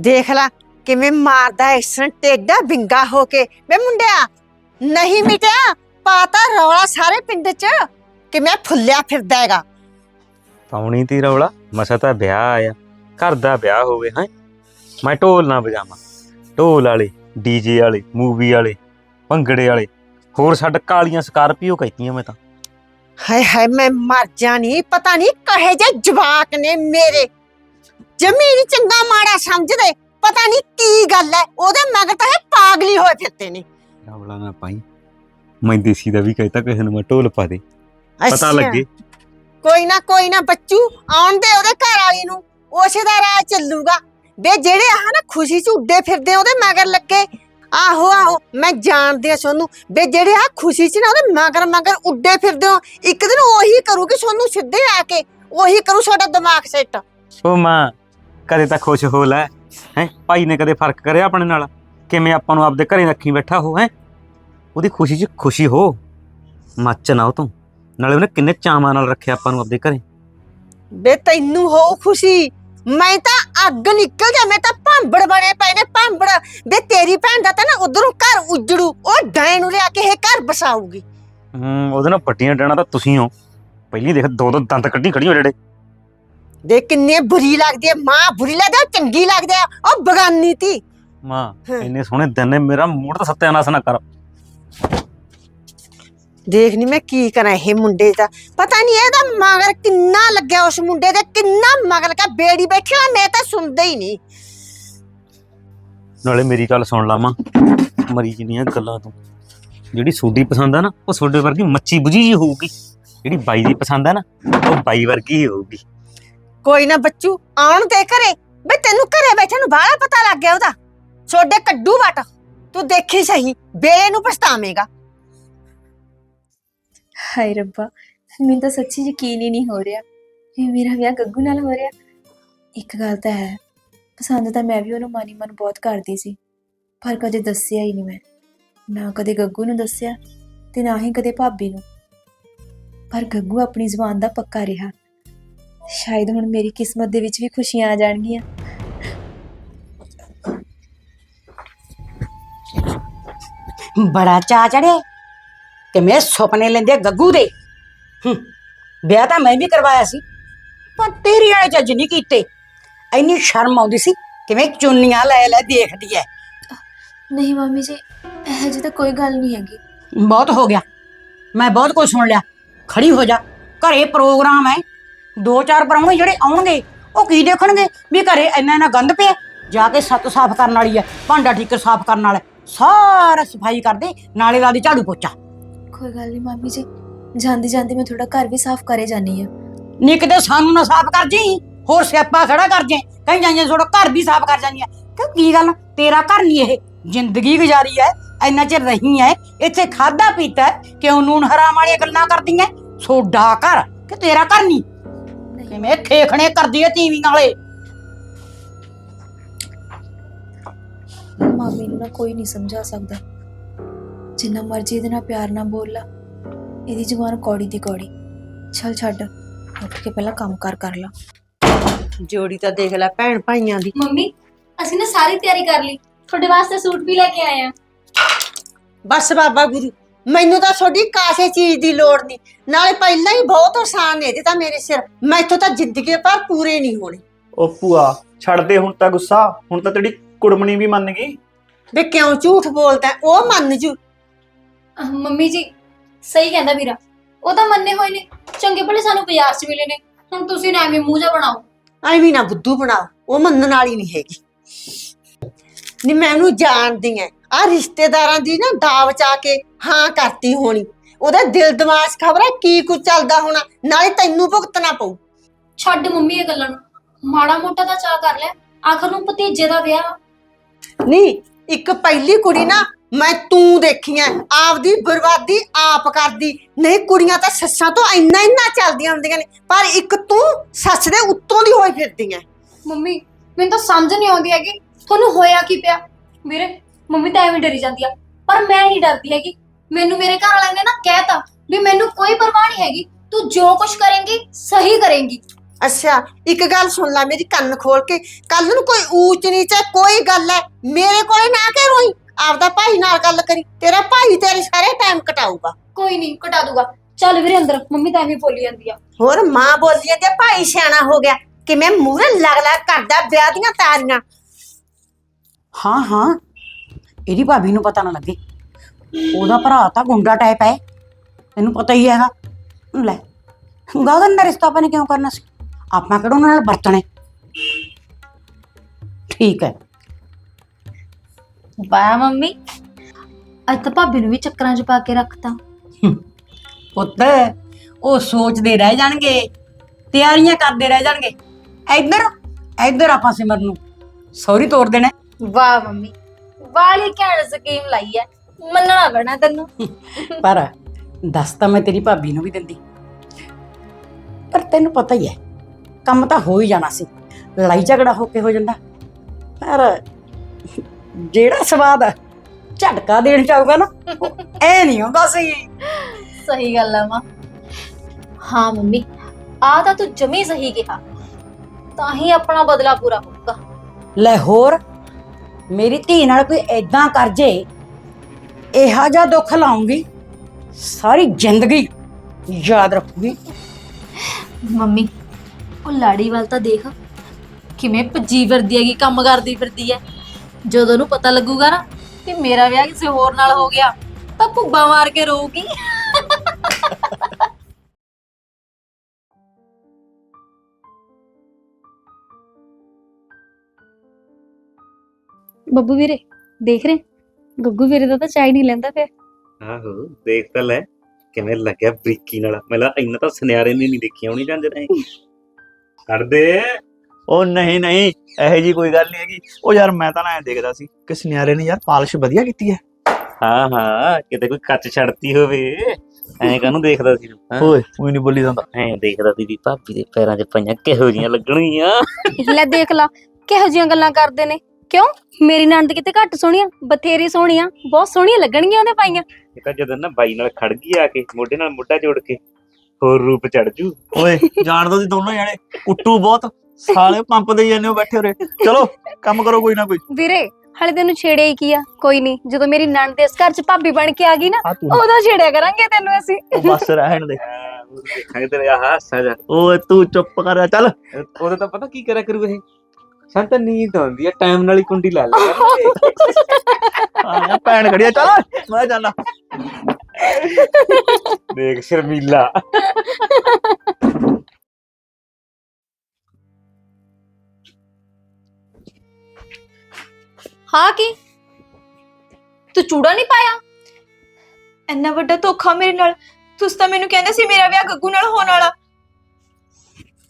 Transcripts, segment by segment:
ਦੇਖ ਲੈ ਕਿਵੇਂ ਮਾਰਦਾ ਇਸਨ ਟੇਡਾ ਬਿੰਗਾ ਹੋ ਕੇ। ਵੇ ਮੁੰਡਿਆ ਨਹੀਂ ਮਿਟਿਆ ਪਾਤਾ ਰੌਲਾ ਸਾਰੇ ਪਿੰਡ 'ਚ। ਕਿਵੇਂ ਫੁੱਲਿਆ ਫਿਰਦਾ ਹੈਗਾ। ਪਾਉਣੀ ਤੀ ਰੌਲਾ ਮਸਾ ਤਾਂ ਵਿਆਹ ਆਇਆ ਘਰ ਦਾ ਵਿਆਹ ਹੋਵੇ ਹੈ। ਮੈਂ ਢੋਲ ਨਾ ਵਜਾਵਾਂ। ਢੋਲ ਵਾਲੇ ਡੀਜੇ ਵਾਲੇ ਮੂਵੀ ਵਾਲੇ ਭੰਗੜੇ ਵਾਲੇ ਹੋਰ ਛੱਡ ਕਾਲੀਆਂ ਸਕਾਰਪੀਓ ਕਹਿਤੀਆਂ ਮੈਂ ਤਾਂ। ਹਾਏ ਹਾਏ ਮੈਂ ਮਰ ਜਾਣੀ ਪਤਾ ਨਹੀਂ ਕਹੇ ਜੇ ਜਵਾਕ ਨੇ ਮੇਰੇ। ਜ਼ਮੀਨ ਚੰਗਾ ਮਾੜਾ ਸਮਝਦੇ ਪਤਾ ਨਹੀਂ ਕੀ ਗੱਲ ਹੈ ਉਹਦੇ ਮਗਰ ਤਾਂ ਇਹ ਪਾਗਲੀ ਹੋਏ ਫਿਰਦੇ ਨੇ। ਰੌਲਾ ਨਾ ਪਾਈ ਮੈਂ ਦੇਸੀ ਦਾ ਵੀ ਕਹਿਤਾ ਕਿਸੇ ਨੂੰ ਮੈਂ ਢੋਲ ਪਾ ਦੇ। ਪਤਾ ਅੱਛਾ। ਲੱਗੇ। ਕੋਈ ਨਾ ਕੋਈ ਨਾ ਬੱਚੂ ਆਉਣ ਦੇ ਉਹਦੇ ਘਰ ਵਾਲੀ ਨੂੰ ਉਸੇ ਦਾ ਰਾਹ ਚੱਲੂਗਾ। ਵੇ ਜਿਹੜੇ ਆਹ ਨਾ ਖੁਸ਼ੀ ਚ ਉੱਡੇ ਫਿਰਦੇ ਉਹਦੇ ਮਗਰ ਲੱਗੇ ਆਹੋ ਆਹੋ ਮੈਂ ਜਾਣਦੀ ਆ ਸੋਨੂੰ। ਵੇ ਜਿਹੜੇ ਆ ਖੁਸ਼ੀ ਚ ਨਾ ਉਹਦੇ ਮਗਰ ਮਗਰ ਉੱਡੇ ਫਿਰਦੇ ਹੋ ਇੱਕ ਦਿਨ ਉਹੀ ਕਰੂਗੀ ਸੋਨੂੰ ਸਿੱਧੇ ਆ ਕੇ ਉਹੀ ਕਰੂ ਤੁਹਾਡਾ ਦਿਮਾਗ ਸੈੱਟ। ਉਹ ਮਾਂ ਕਦੇ ਤਾਂ ਖੁਸ਼ ਹੋ ਲੈ ਹੈ? ਭਾਈ ਨੇ ਕਦੇ ਫ਼ਰਕ ਕਰਿਆ ਆਪਣੇ ਨਾਲ? ਕਿਵੇਂ ਆਪਾਂ ਨੂੰ ਆਪਦੇ ਘਰੇ ਰੱਖੀ ਬੈਠਾ ਹੋ ਹੈ? ਉਹਦੀ ਖੁਸ਼ੀ 'ਚ ਖੁਸ਼ੀ ਹੋ। ਮੱਚ ਨਾ ਉਹ ਤੂੰ। ਨਾਲੇ ਉਹਨੇ ਕਿੰਨੇ ਚਾਵਾਂ ਨਾਲ ਰੱਖਿਆ ਆਪਾਂ ਨੂੰ ਆਪਦੇ ਘਰੇ। ਵੇ ਤੈਨੂੰ ਹੋ ਖੁਸ਼ੀ? ਮੈਂ ਤਾਂ ਅੱਗ ਨਿਕਲ ਜਾ ਮੈਂ ਤਾਂ ਭਾਂਬੜ ਬਣੇ ਪਏ ਨੇ ਭਾਂਬੜ। ਵੇ ਤੇਰੀ ਭੈਣ ਦਾ ਤਾਂ ਨਾ ਉਧਰੋਂ ਘਰ ਉਜੜੂ। ਉਹ ਡੈਣ ਨੂੰ ਲਿਆ ਕੇ ਇਹ ਘਰ ਬਸਾਊਗੀ। ਹੂੰ ਉਹਦੇ ਨਾਲ ਪੱਟੀਆਂ ਡਣਾ ਤਾਂ ਤੁਸੀਂ ਹੋ। ਪਹਿਲੀ ਦੇਖ ਦੋ ਦੋ ਦੰਦ ਕੱਢੀ ਖੜੀ ਹੋ ਜਿਹੜੇ। ਦੇ ਕਿੰਨੇ ਬੁਰੀ ਲੱਗਦੀ ਹੈ ਮਾਂ ਬੁਰੀ ਲੱਗਦੀ ਹੈ ਚੰਗੀ ਲੱਗਦੀ ਹੈ ਉਹ ਬਗਾਨੀ ਤੀ ਮਾਂ ਹਾਂ। ਇੰਨੇ ਸੋਹਣੇ ਦਿਨ ਨੇ ਮੇਰਾ ਮੂਡ ਤਾਂ ਸੱਤਿਆਨਾਸ਼ ਨਾ ਕਰ। ਦੇਖ ਨੀ ਮੈਂ ਕੀ ਕਰਾਂ ਇਹ ਮੁੰਡੇ ਦਾ। ਪਤਾ ਨਹੀਂ ਇਹਦਾ ਮਗਰ ਕਿੰਨਾ ਲੱਗਿਆ ਉਸ ਮੁੰਡੇ ਦੇ ਕਿੰਨਾ ਮਗਰ ਕਾ ਬੇੜੀ ਬੈਠਿਆ ਮੈਂ ਤਾਂ ਸੁਣਦਾ ਹੀ ਨਹੀਂ ਨਾਲੇ ਮੇਰੀ ਗੱਲ ਸੁਣ ਲਾ ਮਾਂ ਮਰੀ ਜਿੰਨੀਆਂ ਗੱਲਾਂ ਤੂੰ। ਜਿਹੜੀ ਸੋਡੀ ਪਸੰਦ ਆ ਨਾ ਉਹ ਸੋਡੇ ਵਰਗੀ ਮੱਛੀ ਬੁਝੀ ਜੀ ਹੋਊਗੀ। ਜਿਹੜੀ ਬਾਈ ਦੀ ਪਸੰਦ ਆ ਨਾ ਉਹ ਬਾਈ ਵਰਗੀ ਹੀ ਹੋਊਗੀ। ਕੋਈ ਨਾ ਬੱਚੂ, ਆਉਣ ਦੇ ਘਰੇ। ਬਈ ਤੈਨੂੰ ਘਰੇ ਬੈਠੇ ਨੂੰ ਬਾਹਲਾ ਪਤਾ ਲੱਗ ਗਿਆ ਉਹਦਾ। ਛੋਡੇ ਕੱਡੂ ਵਟ, ਤੂੰ ਦੇਖੀ ਸਹੀ ਬੇੜੇ ਨੂੰ ਪਛਤਾਵੇਂਗਾ। ਹਾਏ ਰੱਬਾ, ਮੈਨੂੰ ਤਾਂ ਸੱਚੀ ਯਕੀਨ ਹੀ ਨਹੀਂ ਹੋ ਰਿਹਾ। ਵੀ ਮੇਰਾ ਵਿਆਹ ਗੱਗੂ ਨਾਲ ਹੋ ਰਿਹਾ। ਇੱਕ ਗੱਲ ਤਾਂ ਹੈ, ਪਸੰਦ ਤਾਂ ਮੈਂ ਵੀ ਉਹਨੂੰ ਮਾਨੀ ਮਨ ਬਹੁਤ ਕਰਦੀ ਸੀ। ਪਰ ਕਦੇ ਦੱਸਿਆ ਹੀ ਨਹੀਂ ਮੈਂ। ਨਾ ਕਦੇ ਗੱਗੂ ਨੂੰ ਦੱਸਿਆ, ਤੇ ਨਾ ਹੀ ਕਦੇ ਭਾਬੀ ਨੂੰ। ਪਰ ਗੱਗੂ ਆਪਣੀ ਜ਼ੁਬਾਨ ਦਾ ਪੱਕਾ ਰਿਹਾ। ਸ਼ਾਇਦ ਹੁਣ ਮੇਰੀ ਕਿਸਮਤ ਦੇ ਵਿੱਚ ਵੀ ਖੁਸ਼ੀਆਂ ਆ ਜਾਣਗੀਆਂ। ਬੜਾ ਚਾ ਚੜਿਆ ਕਿਵੇਂ ਸੁਪਨੇ ਲੈਂਦੇ ਗੱਗੂ ਦੇ। ਹੂੰ, ਵਿਆਹ ਤਾਂ ਮੈਂ ਵੀ ਕਰਵਾਇਆ ਸੀ ਪਰ ਤੇਰੀ ਵਾਲੇ ਜੱਜ ਨਹੀਂ ਕੀਤੇ। ਇੰਨੀ ਸ਼ਰਮ ਆਉਂਦੀ ਸੀ ਕਿਵੇਂ ਚੁੰਨੀਆਂ ਲੈ ਲੈ ਦੇਖਦੀ ਐ। ਨਹੀਂ ਮੰਮੀ ਜੀ ਇਹ ਜਿਹੀ ਤਾਂ ਕੋਈ ਗੱਲ ਨਹੀਂ ਹੈਗੀ। ਬਹੁਤ ਹੋ ਗਿਆ। ਮੈਂ ਬਹੁਤ ਕੁਝ ਸੁਣ ਲਿਆ। ਖੜੀ ਹੋ ਜਾ। ਘਰੇ ਪ੍ਰੋਗਰਾਮ ਹੈ ਦੋ ਚਾਰ ਪਰਾਉਣੇ ਜਿਹੜੇ ਆਉਣਗੇ ਉਹ ਕੀ ਦੇਖਣਗੇ? ਵੀ ਘਰੇ ਇੰਨਾ ਇੰਨਾ ਗੰਦ ਪਿਆ ਜਾ ਕੇ ਸੱਤ ਸਾਫ਼ ਕਰਨ ਵਾਲੀ ਹੈ ਭਾਂਡਾ ਠੀਕ ਸਾਫ਼ ਕਰਨ ਵਾਲਾ। ਹੈ। ਸਾਰਾ ਸਫ਼ਾਈ ਕਰਦੇ ਨਾਲੇ ਲਾ ਦੀ ਝਾੜੂ ਪੋਚਾ। ਕੋਈ ਗੱਲ ਨਹੀਂ ਮੰਮੀ ਜੀ ਜਾਂਦੀ ਜਾਂਦੀ ਮੈਂ ਥੋੜਾ ਘਰ ਵੀ ਸਾਫ਼ ਕਰੇ ਜਾਨੀ ਆ। ਨੀ ਕਿਤੇ ਸਾਨੂੰ ਨਾ ਸਾਫ਼ ਕਰ ਜੀ ਹੋਰ ਸਿਆਪਾ ਖੜਾ ਕਰ ਜੇ ਕਹੀਂ ਜਾਂਦੇ ਥੋੜਾ ਘਰ ਵੀ ਸਾਫ਼ ਕਰ ਜਾਂਦੀ ਆ। ਕਿਉਂ ਕੀ ਗੱਲ ਤੇਰਾ ਘਰ ਨਹੀਂ ਇਹ ਜ਼ਿੰਦਗੀ ਗੁਜ਼ਾਰੀ ਐ ਇੰਨਾ ਚਿਰ ਰਹੀ ਐ ਇੱਥੇ ਖਾਦਾ ਪੀਤਾ ਹੈ, ਕਿਉਂ ਨੂਨ ਹਰਾਮ ਵਾਲੀਆਂ ਗੱਲਾਂ ਕਰਦੀਆਂ? ਸੋਡਾ ਘਰ ਕਿ ਤੇਰਾ ਘਰ ਨਹੀਂ ਕਿਵੇਂ ਖੇਖਣੇ ਕਰਦੀ ਐ ਟੀਵੀ ਨਾਲੇ? ਮਾਮੀ ਨੂੰ ਨਾ ਕੋਈ ਨਹੀਂ ਸਮਝਾ ਸਕਦਾ। ਜਿੰਨਾ ਮਰਜ਼ੀ ਇਹਦੇ ਨਾਲ ਪਿਆਰ ਨਾਲ ਬੋਲ ਲਾ। ਇਹਦੀ ਜ਼ੁਬਾਨ ਕੌੜੀ ਦੀ ਕੌੜੀ। ਚੱਲ ਛੱਡ ਉੱਠ ਕੇ ਪਹਿਲਾਂ ਕੰਮ ਕਰ ਕਰ ਲਾ। ਜੋੜੀ ਤਾਂ ਦੇਖ ਲੈ ਭੈਣ ਭਾਈਆਂ ਦੀ। ਮੰਮੀ ਅਸੀਂ ਨਾ ਸਾਰੀ ਤਿਆਰੀ ਕਰ ਲਈ। ਤੁਹਾਡੇ ਵਾਸਤੇ ਸੂਟ ਵੀ ਲੈ ਕੇ ਆਏ ਆ। ਬਸ ਬਾਬਾ ਗੁਰੂ ਮੈਨੂੰ ਤਾਂ ਤੁਹਾਡੀ ਕਾਸੇ ਚੀਜ਼ ਦੀ ਲੋੜ ਨਹੀਂ। ਨਾਲੇ ਪਹਿਲਾਂ ਹੀ ਬਹੁਤ ਆਸਾਨ ਨੇ ਇਹਦੇ ਤਾਂ ਮੇਰੇ ਸਿਰ। ਮੈਥੋਂ ਤਾਂ ਜ਼ਿੰਦਗੀ ਭਰ ਪੂਰੇ ਨਹੀਂ ਹੋਣੇ। ਉਹ ਭੂਆ ਛੱਡ ਦੇ ਹੁਣ ਤਾਂ ਗੁੱਸਾ। ਹੁਣ ਤਾਂ ਤੇਰੀ ਕੁੜਮਣੀ ਵੀ ਮੰਨ ਗਈ। ਵੇ ਕਿਉਂ ਝੂਠ ਬੋਲਦਾ ਹੈ? ਉਹ ਮੰਨ ਜੂ। ਅਹ ਮੰਮੀ ਜੀ ਸਹੀ ਕਹਿੰਦਾ ਵੀਰਾ। ਉਹ ਤਾਂ ਮੰਨੇ ਹੋਏ ਨੇ। ਚੰਗੇ ਭਲੇ ਸਾਨੂੰ ਬਾਜ਼ਾਰ 'ਚ ਮਿਲੇ ਨੇ। ਹੁਣ ਤੁਸੀਂ ਨਾ ਐਵੇਂ ਮੂੰਹ ਜਾ ਬਣਾਓ। ਐਵੇਂ ਨਾ ਬੁੱਧੂ ਬਣਾ ਉਹ ਮੰਨਣ ਵਾਲੀ ਨਹੀਂ ਹੈਗੀ। ਨਹੀਂ ਮੈਂ ਉਹਨੂੰ ਜਾਣਦੀ ਐ ਆ ਰਿਸ਼ਤੇਦਾਰਾਂ ਦੀ ਨਾ ਦਾਵ ਚਾ ਕੇ ਹਾਂ ਕਰਤੀ ਹੋਣੀ। ਉਹਦਾ ਦਿਲ ਦਿਮਾਗ ਖਬਰ ਹੈ ਕੀ ਕੁਝ ਚੱਲਦਾ ਹੋਣਾ ਨਾਲੇ ਤੈਨੂੰ ਭੁਗਤਣਾ ਪਊ। ਛੱਡ ਮੰਮੀ ਇਹ ਗੱਲਾਂ ਨੂੰ। ਮਾੜਾ ਮੋਟਾ ਤਾਂ ਚਾਹ ਕਰ ਲੈ। ਆਖਰ ਨੂੰ ਭਤੀਜੇ ਦਾ ਵਿਆਹ ਨਹੀਂ ਇੱਕ ਪਹਿਲੀ ਕੁੜੀ ਨਾ ਮੈਂ ਤੂੰ ਦੇਖੀਆਂ ਆਪਦੀ ਬਰਬਾਦੀ ਆਪ ਕਰਦੀ। ਨਹੀਂ ਕੁੜੀਆਂ ਤਾਂ ਸੱਸਾਂ ਤੋਂ ਇੰਨਾ ਇੰਨਾ ਚੱਲਦੀਆਂ ਹੁੰਦੀਆਂ ਨੇ। ਪਰ ਇੱਕ ਤੂੰ ਸੱਸ ਦੇ ਉੱਤੋਂ ਦੀ ਹੋਈ ਫਿਰਦੀ ਐ। ਮੰਮੀ ਮੈਨੂੰ ਤਾਂ ਸਮਝ ਨਹੀਂ ਆਉਂਦੀ ਹੈਗੀ। ਤੁਹਾਨੂੰ ਹੋਇਆ ਕੀ ਪਿਆ? ਵੀਰੇ ਮੰਮੀ ਤਾਂ ਐਵੇਂ ਡਰੀ ਜਾਂਦੀ ਆ। ਪਰ ਮੈਂ ਨਹੀਂ ਡਰਦੀ ਹੈਗੀ। ਮੈਨੂੰ ਮੇਰੇ ਘਰ ਵਾਲਿਆਂ ਨੇ ਨਾ ਕਹਿਤਾ ਵੀ ਮੈਨੂੰ ਕੋਈ ਪਰਵਾਹ ਨਹੀਂ ਹੈਗੀ। ਤੂੰ ਜੋ ਕੁਝ ਕਰੇਂਗੀ ਸਹੀ ਕਰੇਂਗੀ। ਅੱਛਾ ਇੱਕ ਗੱਲ ਸੁਣ ਲੈ ਮੇਰੀ ਕੰਨ ਖੋਲ ਕੇ। ਕੱਲ ਨੂੰ ਕੋਈ ਊਚ ਨੀਚ ਹੈ ਕੋਈ ਗੱਲ ਹੈ। ਮੇਰੇ ਕੋਲੇ ਨਾ ਕੇ ਰੋਈ। ਆਪਦਾ ਭਾਈ ਨਾਲ ਗੱਲ ਕਰੀ। ਤੇਰਾ ਭਾਈ ਤੇਰੇ ਸਾਰੇ ਟਾਈਮ ਕਟਾਊਗਾ। ਕੋਈ ਨਹੀਂ ਕਟਾ ਦੂਗਾ। ਚੱਲ ਵੀਰੇ ਅੰਦਰ ਮੰਮੀ ਤਾਂ ਐਵੇਂ ਬੋਲੀ ਜਾਂਦੀ ਆ। ਹੋਰ ਮਾਂ ਬੋਲੀਆਂ ਤੇ ਭਾਈ ਸਿਆਣਾ ਹੋ ਗਿਆ। ਕਿਵੇਂ ਮੂਹਰੇ ਲਗ ਲਗ ਕਰਦਾ ਵਿਆਹ ਦੀਆਂ ਤਾਰੀਆਂ। ਹਾਂ ਹਾਂ। ਇਹਦੀ ਭਾਬੀ ਨੂੰ ਪਤਾ ਨਾ ਲੱਗੇ। ਉਹਦਾ ਭਰਾ ਤਾਂ ਗੁੰਡਾ ਟਾਈਪ ਹੈ। ਤੈਨੂੰ ਪਤਾ ਹੀ ਹੈਗਾ। ਲੈ ਗਗਨ ਦਾ ਰਿਸ਼ਤਾ ਆਪਾਂ ਨੇ ਕਿਉਂ ਕਰਨਾ ਸੀ? ਆਪਾਂ ਕਿਹੜਾ ਉਹਨਾਂ ਨਾਲ ਵਰਤਣੇ ਠੀਕ ਹੈ। ਵਾਹ ਮੰਮੀ ਅੱਜ ਤਾਂ ਭਾਬੀ ਨੂੰ ਵੀ ਚੱਕਰਾਂ 'ਚ ਪਾ ਕੇ ਰੱਖਤਾ। ਪੁੱਤ ਉਹ ਸੋਚਦੇ ਰਹਿ ਜਾਣਗੇ। ਤਿਆਰੀਆਂ ਕਰਦੇ ਰਹਿ ਜਾਣਗੇ। ਇੱਧਰ ਇੱਧਰ ਆਪਾਂ ਸਿਮਰ ਨੂੰ। ਸੌਰੀ ਤੋੜ ਦੇਣਾ। ਵਾਹ ਮੰਮੀ। ਵਾਲੀ ਘੈਂਟ ਸਕੀਮ ਲਾਈ ਐ। ਮੰਨਣਾ ਪੈਣਾ ਤੈਨੂੰ। ਪਰ ਦੱਸ ਤਾਂ ਮੈਂ ਤੇਰੀ ਭਾਬੀ ਨੂੰ ਵੀ ਦਿੰਦੀ। ਪਰ ਤੈਨੂੰ ਪਤਾ ਹੀ ਹੈ ਕੰਮ ਤਾਂ ਹੋ ਹੀ ਜਾਣਾ ਸੀ। ਲੜਾਈ ਝਗੜਾ ਹੋ ਕੇ ਹੋ ਜਾਂਦਾ। ਪਰ ਜਿਹੜਾ ਸਵਾਦ ਆ ਝਟਕਾ ਦੇਣ ਚਾਹੂਗਾ ਨਾ ਉਹ ਐ ਨਹੀਂ ਹੁੰਦਾ ਸੀ। ਸਹੀ ਗੱਲ ਆ ਮਾਂ। ਹਾਂ ਮੰਮੀ ਆ ਤਾਂ ਤੂੰ ਜਮੀ ਸਹੀ ਕਿਹਾ। ਤਾਂ ਹੀ ਆਪਣਾ ਬਦਲਾ ਪੂਰਾ ਹੋਊਗਾ। ਲੈ ਹੋਰ ਮੇਰੀ ਧੀ ਨਾਲ ਕੋਈ ਐਦਾਂ ਕਰ ਜੇ, ਇਹੋ ਜਿਹਾ ਦੁੱਖ ਲਾਉਂਗੀ, ਸਾਰੀ ਜ਼ਿੰਦਗੀ ਯਾਦ ਰੱਖੂਗੀ। ਮੰਮੀ, ਉਹ ਲਾੜੀ ਵੱਲ ਤਾਂ ਦੇਖ, ਕਿਵੇਂ ਭੱਜੀ ਫਿਰਦੀ ਹੈਗੀ, ਕੰਮ ਕਰਦੀ ਫਿਰਦੀ ਹੈ। ਜਦੋਂ ਉਹਨੂੰ ਪਤਾ ਲੱਗੂਗਾ ਨਾ ਕਿ ਮੇਰਾ ਵਿਆਹ ਕਿਸੇ ਹੋਰ ਨਾਲ ਹੋ ਗਿਆ, ਤਾਂ ਭੁੱਬਾ ਮਾਰ ਕੇ ਰੋਊਗੀ। ਬੱਬੂ ਵੀਰੇ ਦੇਖ ਰਹੇ? ਗੱਗੂ ਵੀਰੇ ਦਾ ਤਾਂ ਚਾਹ ਨਹੀਂ ਲੈਂਦਾ ਪਿਆ। ਆਹੋ ਦੇਖ ਤਾਂ ਲੈ ਕਿਵੇਂ ਲੱਗਿਆ ਬਰੀਕੀ ਨਾਲ। ਪਹਿਲਾਂ ਇੰਨਾ ਤਾਂ ਸੁਨਿਆਰੇ ਨੇ ਨਹੀਂ ਦੇਖਿਆ ਹੋਣੀ ਜਾਂਦੇ ਨੇ ਕਰਦੇ ਉਹ ਨਹੀਂ ਨਹੀਂ ਇਹੋ ਜੀ ਕੋਈ ਗੱਲ ਨਹੀਂ ਹੈਗੀ। ਉਹ ਯਾਰ ਮੈਂ ਤਾਂ ਨਾ ਐ ਦੇਖਦਾ ਸੀ ਕਿ ਸੁਨਿਆਰੇ ਨੇ ਯਾਰ ਪਾਲਿਸ਼ ਵਧੀਆ ਕੀਤੀ ਹੈ। ਹਾਂ ਹਾਂ ਕਿਤੇ ਕੋਈ ਕੱਚ ਛੜਤੀ ਹੋਵੇ। ਐਂ ਕਾਹਨੂੰ ਦੇਖਦਾ ਸੀ? ਤੂੰ, ਹੈਂ? ਓਏ ਕੋਈ ਨਹੀਂ ਬੋਲੀ ਜਾਂਦਾ। ਐਂ ਦੇਖਦਾ ਸੀ ਵੀ ਭਾਬੀ ਦੇ ਪੈਰਾਂ 'ਚ ਪਈਆਂ ਕਿਹੋ ਜੀਆਂ ਲੱਗਣਗੀਆਂ। ਲੈ ਦੇਖ ਲਾ ਕਿਹੋ ਜੀਆਂ ਗੱਲਾਂ ਕਰਦੇ ਨੇ। ਕਿਉਂ? ਮੇਰੀ ਨਣਦ ਕਿਤੇ ਘੱਟ ਸੋਹਣੀਆਂ ਬਥੇਰੀ ਸੋਹਣੀਆਂ ਬਹੁਤ ਸੋਹਣੀਆਂ ਲੱਗਣਗੀਆਂ ਉਹਦੇ ਪਾਈਆਂ। ਇਹ ਤਾਂ ਜਦੋਂ ਨਾ ਬਾਈ ਨਾਲ ਖੜ ਗਈ ਆ ਕੇ ਮੋਢੇ ਨਾਲ ਮੋਢਾ ਜੋੜ ਕੇ ਹੋਰ ਰੂਪ ਚੜ ਜੂ। ਓਏ ਜਾਣਦਾ ਸੀ ਦੋਨੋਂ ਜਾਣੇ ਕੁੱਟੂ ਬਹੁਤ ਸਾਲੇ ਪੰਪ ਦੇ ਜਾਂਦੇ ਹੋ ਬੈਠੇ ਉਰੇ। ਚਲੋ ਕੰਮ ਕਰੋ ਕੋਈ ਨਾ ਕੋਈ। ਵੀਰੇ ਹਲੇ ਤੈਨੂੰ ਛੇੜਿਆ ਹੀ ਕੀ ਆ? ਕੋਈ ਨਹੀਂ ਜਦੋਂ ਮੇਰੀ ਨਣਦ ਇਸ ਘਰ 'ਚ ਭਾਬੀ ਬਣ ਕੇ ਆ ਗਈ ਨਾ ਆ ਤੂੰ। ਉਦੋਂ ਛੇੜਿਆ ਕਰਾਂਗੇ ਤੈਨੂੰ ਅਸੀਂ। ਉਹ ਬਸ ਰਹਿਣ ਦੇ। ਹਾਂ, ਦੇਖਾਂਗੇ ਤੇਰੇ ਆਹ ਹਾਸਾ ਜਾ। ਓਏ ਤੂੰ ਚੁੱਪ ਕਰ ਚੱਲ। ਉਹਦਾ ਤਾਂ ਪਤਾ ਕੀ ਕਰਿਆ ਕਰੂ ਇਹ? ਸਾਨੂੰ ਤਾਂ ਨੀਂਦ ਆਉਂਦੀ ਆ ਟਾਈਮ ਨਾਲ ਹੀ ਕੁੰਡੀ ਲਾ ਲਿਆ ਆ। ਭੈਣ ਖੜੀ ਆ ਚੱਲ। ਮੈਂ ਜਾਣਾ ਦੇਖ ਸ਼ਰਮੀਲਾ। ਹਾਂ ਕੀ? ਤੂੰ ਚੂੜਾ ਨਹੀਂ ਪਾਇਆ? ਇੰਨਾ ਵੱਡਾ ਧੋਖਾ ਮੇਰੇ ਨਾਲ। ਤੁਸੀਂ ਤਾਂ ਮੈਨੂੰ ਕਹਿੰਦੇ ਸੀ ਮੇਰਾ ਵਿਆਹ ਗੱਗੂ ਨਾਲ ਹੋਣ ਵਾਲਾ।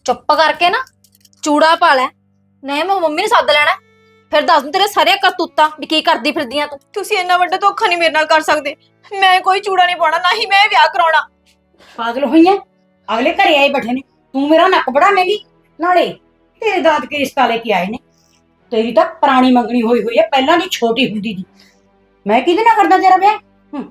ਚੁੱਪ ਕਰਕੇ ਨਾ ਚੂੜਾ ਪਾ ਲੈ। ਨਹੀਂ ਮੈਂ ਮੰਮੀ ਨੂੰ ਸੱਦ ਲੈਣਾ। ਫਿਰ ਦੱਸ ਦੂੰ ਤੇਰੇ ਸਾਰੇ ਕਰਤੂਤਾਂ ਵੀ ਕੀ ਕਰਦੀ ਫਿਰਦੀਆਂ ਤੂੰ। ਤੁਸੀਂ ਇੰਨਾ ਵੱਡਾ ਧੋਖਾ ਨਹੀਂ ਮੇਰੇ ਨਾਲ ਕਰ ਸਕਦੇ। ਮੈਂ ਕੋਈ ਚੂੜਾ ਨਹੀਂ ਪਾਉਣਾ ਨਾ ਹੀ ਮੈਂ ਵਿਆਹ ਕਰਾਉਣਾ। ਪਾਗਲ ਹੋਈ ਐ ਅਗਲੇ ਘਰੇ ਆਏ ਬੈਠੇ ਨੇ। ਤੂੰ ਮੇਰਾ ਨੱਕ ਵੜਾਵੇਂਗੀ? ਨਾਲੇ ਤੇਰੇ ਦਾਦ ਕੇ ਰਿਸ਼ਤਾ ਲੈ ਕੇ ਆਏ ਨੇ। ਤੇਰੀ ਤਾਂ ਪੁਰਾਣੀ ਮੰਗਣੀ ਹੋਈ ਹੋਈ ਐ ਪਹਿਲਾਂ ਦੀ ਛੋਟੀ ਹੁੰਦੀ ਦੀ ਮੈਂ ਕਿਹਦੇ ਨਾਲ ਕਰਦਾ ਤੇਰਾ ਵਿਆਹ? ਹੂੰ